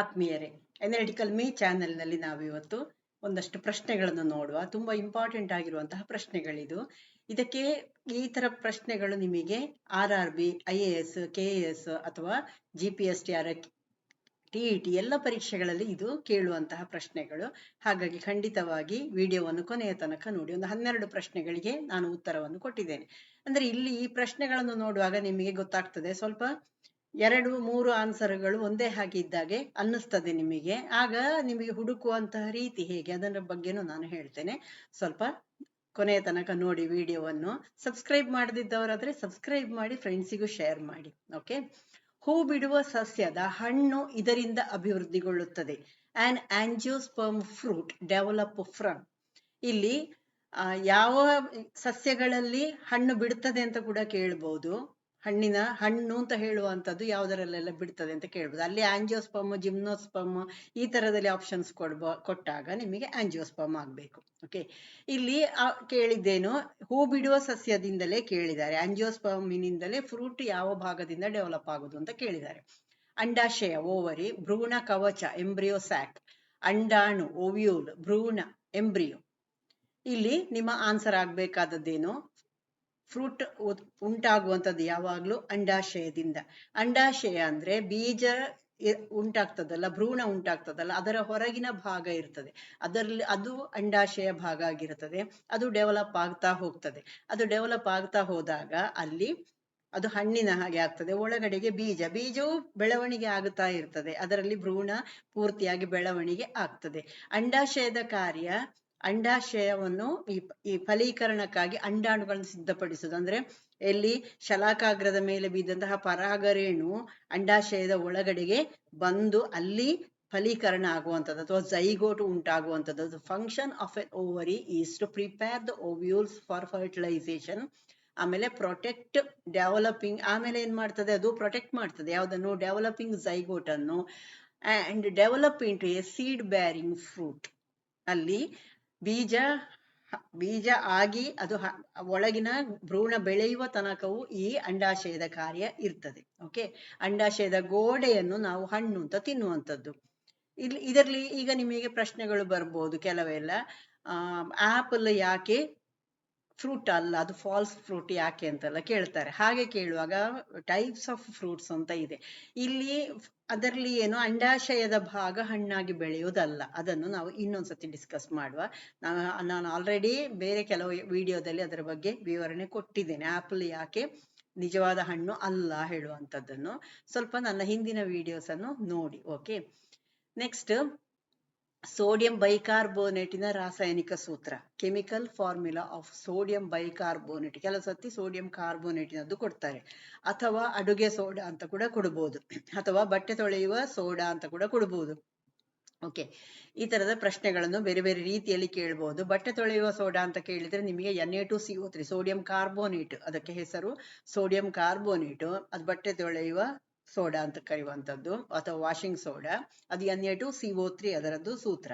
ಆತ್ಮೀಯರೇ analytical me ಚಾನೆಲ್ನಲ್ಲಿ ನಾವಿವತ್ತು ಒಂದಷ್ಟು ಪ್ರಶ್ನೆಗಳನ್ನು ನೋಡುವ, ತುಂಬಾ ಇಂಪಾರ್ಟೆಂಟ್ ಆಗಿರುವಂತಹ ಪ್ರಶ್ನೆಗಳಿದು. ಇದಕ್ಕೆ ಈ ತರ ಪ್ರಶ್ನೆಗಳು ನಿಮಗೆ R R B I A S K S ಅಥವಾ G P S T R T E T ಎಲ್ಲ ಪರೀಕ್ಷೆಗಳಲ್ಲಿ ಇದು ಕೇಳುವಂತಹ ಪ್ರಶ್ನೆಗಳು. ಹಾಗಾಗಿ ಖಂಡಿತವಾಗಿ ವಿಡಿಯೋವನ್ನು ಕೊನೆಯ ತನಕ ನೋಡಿ. ಒಂದು ಹನ್ನೆರಡು ಪ್ರಶ್ನೆಗಳಿಗೆ ನಾನು ಉತ್ತರವನ್ನು ಕೊಟ್ಟಿದ್ದೇನೆ. ಅಂದ್ರೆ ಇಲ್ಲಿ ಈ ಪ್ರಶ್ನೆಗಳನ್ನು ನೋಡುವಾಗ ನಿಮಗೆ ಗೊತ್ತಾಗ್ತದೆ, ಸ್ವಲ್ಪ ಎರಡು, ಮೂರು ಆನ್ಸರ್ಗಳು ಒಂದೇ ಹಾಗೆ ಇದ್ದಾಗೆ ಅನ್ನಿಸ್ತದೆ ನಿಮಗೆ. ಆಗ ನಿಮಗೆ ಹುಡುಕುವಂತಹ ರೀತಿ ಹೇಗೆ? ಅದರ ಬಗ್ಗೆನೂ ನಾನು ಹೇಳ್ತೇನೆ. ಸ್ವಲ್ಪ ಕೊನೆಯ ತನಕ ನೋಡಿ ವಿಡಿಯೋವನ್ನು. ಸಬ್ಸ್ಕ್ರೈಬ್ ಮಾಡದಿದ್ದವರಾದ್ರೆ ಸಬ್ಸ್ಕ್ರೈಬ್ ಮಾಡಿ, ಫ್ರೆಂಡ್ಸಿಗೂ ಶೇರ್ ಮಾಡಿ. ಓಕೆ? ಹೂ ಬಿಡುವ ಸಸ್ಯದ ಹಣ್ಣು ಇದರಿಂದ ಅಭಿವೃದ್ಧಿಗೊಳ್ಳುತ್ತದೆ. An angiosperm fruit develop from ಇಲ್ಲಿ ಯಾವ ಸಸ್ಯಗಳಲ್ಲಿ ಹಣ್ಣು ಬಿಡುತ್ತದೆ ಅಂತ ಕೂಡ ಕೇಳ್ಬಹುದು ಹಣ್ಣಿನ ಹಣ್ಣು ಅಂತ ಹೇಳುವಂತದ್ದು ಯಾವುದರಲ್ಲೆಲ್ಲ ಬಿಡ್ತದೆ ಅಂತ ಕೇಳ್ಬೋದು. ಅಲ್ಲಿ ಆಂಜಿಯೋಸ್ಪಮ್ ಜಿಮ್ನೋಸ್ಪಮ್ ಈ ತರದಲ್ಲಿ ಆಪ್ಷನ್ಸ್ ಕೊಡ್ಬ, ಕೊಟ್ಟಾಗ ನಿಮಗೆ ಆಂಜಿಯೋಸ್ಪಮ್ ಆಗ್ಬೇಕು. ಓಕೆ ಇಲ್ಲಿ ಕೇಳಿದ್ದೇನು, ಹೂ ಬಿಡುವ ಸಸ್ಯದಿಂದಲೇ ಕೇಳಿದ್ದಾರೆ. ಆಂಜಿಯೋಸ್ಪಮಿನಿಂದಲೇ ಫ್ರೂಟ್ ಯಾವ ಭಾಗದಿಂದ ಡೆವಲಪ್ ಆಗೋದು ಅಂತ ಕೇಳಿದ್ದಾರೆ. ಅಂಡಾಶಯ ಓವರಿ ಭ್ರೂಣ ಕವಚ ಎಂಬ್ರಿಯೋ ಸ್ಯಾಕ್ ಅಂಡಾಣು ಓವ್ಯೂಲ್ ಭ್ರೂಣ ಎಂಬ್ರಿಯೋ ಇಲ್ಲಿ ನಿಮ್ಮ ಆನ್ಸರ್ ಆಗ್ಬೇಕಾದದ್ದೇನು? ಫ್ರೂಟ್ ಉಂಟಾಗುವಂಥದ್ದು ಯಾವಾಗ್ಲೂ ಅಂಡಾಶಯದಿಂದ. ಅಂಡಾಶಯ ಅಂದ್ರೆ ಬೀಜ ಉಂಟಾಗ್ತದಲ್ಲ, ಭ್ರೂಣ ಉಂಟಾಗ್ತದಲ್ಲ, ಅದರ ಹೊರಗಿನ ಭಾಗ ಇರ್ತದೆ. ಅದರಲ್ಲಿ ಅದು ಅಂಡಾಶಯ ಭಾಗ ಆಗಿರ್ತದೆ. ಅದು ಡೆವಲಪ್ ಆಗ್ತಾ ಹೋಗ್ತದೆ. ಅದು ಡೆವಲಪ್ ಆಗ್ತಾ ಹೋದಾಗ ಅಲ್ಲಿ ಅದು ಹಣ್ಣಿನ ಹಾಗೆ ಆಗ್ತದೆ. ಒಳಗಡೆಗೆ ಬೀಜ, ಬೀಜವು ಬೆಳವಣಿಗೆ ಆಗುತ್ತಾ ಇರ್ತದೆ. ಅದರಲ್ಲಿ ಭ್ರೂಣ ಪೂರ್ತಿಯಾಗಿ ಬೆಳವಣಿಗೆ ಆಗ್ತದೆ. ಅಂಡಾಶಯದ ಕಾರ್ಯ ಅಂಡಾಶಯವನ್ನು ಈ ಈ ಫಲೀಕರಣಕ್ಕಾಗಿ ಅಂಡಾಣುಗಳನ್ನು ಸಿದ್ಧಪಡಿಸುವುದು ಅಂದ್ರೆ ಎಲ್ಲಿ ಶಲಾಕಾಗ್ರದ ಮೇಲೆ ಬಿದ್ದಂತಹ ಪರಾಗರೇಣು ಅಂಡಾಶಯದ ಒಳಗಡೆಗೆ ಬಂದು ಅಲ್ಲಿ ಫಲೀಕರಣ ಆಗುವಂಥದ್ದು ಅಥವಾ zygote ಉಂಟಾಗುವಂಥದ್ದು. Function of an ovary is to prepare the ovules for fertilisation ಆಮೇಲೆ ಪ್ರೊಟೆಕ್ಟ್ ಡೆವಲಪಿಂಗ್ ಆಮೇಲೆ ಏನ್ ಮಾಡ್ತದೆ? ಅದು ಪ್ರೊಟೆಕ್ಟ್ ಮಾಡ್ತದೆ. ಯಾವುದನ್ನು? ಡೆವಲಪಿಂಗ್ ಜೈಗೋಟ್ ಅನ್ನು. And develop into a seed bearing fruit ಅಲ್ಲಿ ಬೀಜ ಬೀಜ ಆಗಿ ಅದು ಒಳಗಿನ ಭ್ರೂಣ ಬೆಳೆಯುವ ತನಕವೂ ಈ ಅಂಡಾಶಯದ ಕಾರ್ಯ ಇರ್ತದೆ. ಓಕೆ ಅಂಡಾಶಯದ ಗೋಡೆಯನ್ನು ನಾವು ಹಣ್ಣು ಅಂತ ತಿನ್ನುವಂಥದ್ದು. ಇಲ್ಲಿ ಇದರಲ್ಲಿ ಈಗ ನಿಮಗೆ ಪ್ರಶ್ನೆಗಳು ಬರ್ಬೋದು ಕೆಲವೆಲ್ಲ. ಆಪಲ್ ಯಾಕೆ ಫ್ರೂಟ್ ಅಲ್ಲ, ಅದು ಫಾಲ್ಸ್ ಫ್ರೂಟ್ ಯಾಕೆ ಅಂತೆಲ್ಲ ಕೇಳ್ತಾರೆ. ಹಾಗೆ ಕೇಳುವಾಗ ಟೈಪ್ಸ್ ಆಫ್ ಫ್ರೂಟ್ಸ್ ಅಂತ ಇದೆ. ಇಲ್ಲಿ ಅದರಲ್ಲಿ ಏನು ಅಂಡಾಶಯದ ಭಾಗ ಹಣ್ಣಾಗಿ ಬೆಳೆಯುವುದಲ್ಲ. ಅದನ್ನು ನಾವು ಇನ್ನೊಂದ್ಸತಿ ಡಿಸ್ಕಸ್ ಮಾಡುವ. ನಾನು ಆಲ್ರೆಡಿ ಬೇರೆ ಕೆಲವು ವಿಡಿಯೋದಲ್ಲಿ ಅದರ ಬಗ್ಗೆ ವಿವರಣೆ ಕೊಟ್ಟಿದ್ದೇನೆ. ಆಪಲ್ ಯಾಕೆ ನಿಜವಾದ ಹಣ್ಣು ಅಲ್ಲ ಹೇಳುವಂಥದ್ದನ್ನು ಸ್ವಲ್ಪ ನನ್ನ ಹಿಂದಿನ ವಿಡಿಯೋಸ್ ಅನ್ನು ನೋಡಿ ಓಕೆ ನೆಕ್ಸ್ಟ್ ಸೋಡಿಯಂ ಬೈಕಾರ್ಬೋನೇಟಿನ ರಾಸಾಯನಿಕ ಸೂತ್ರ, chemical formula of sodium bicarbonate, ಕೆಲವು ಸತಿ ಸೋಡಿಯಂ ಕಾರ್ಬೋನೇಟಿನದ್ದು ಕೊಡ್ತಾರೆ. ಅಥವಾ ಅಡುಗೆ ಸೋಡಾ ಅಂತ ಕೂಡ ಕೊಡಬಹುದು ಅಥವಾ ಬಟ್ಟೆ ತೊಳೆಯುವ ಸೋಡಾ ಅಂತ ಕೂಡ ಕೊಡಬಹುದು ಓಕೆ, ಈ ತರದ ಪ್ರಶ್ನೆಗಳನ್ನು ಬೇರೆ ಬೇರೆ ರೀತಿಯಲ್ಲಿ ಕೇಳಬಹುದು ಬಟ್ಟೆ ತೊಳೆಯುವ ಸೋಡಾ ಅಂತ ಕೇಳಿದ್ರೆ ನಿಮಗೆ N A two C three, sodium carbonate, ಅದಕ್ಕೆ ಹೆಸರು ಸೋಡಿಯಂ ಕಾರ್ಬೋನೇಟ್. ಅದು ಬಟ್ಟೆ ತೊಳೆಯುವ ಸೋಡಾ ಅಂತ ಕರೆಯುವಂಥದ್ದು, ಅಥವಾ ವಾಷಿಂಗ್ ಸೋಡಾ ಅದು N A two C O three ಅದರದ್ದು ಸೂತ್ರ.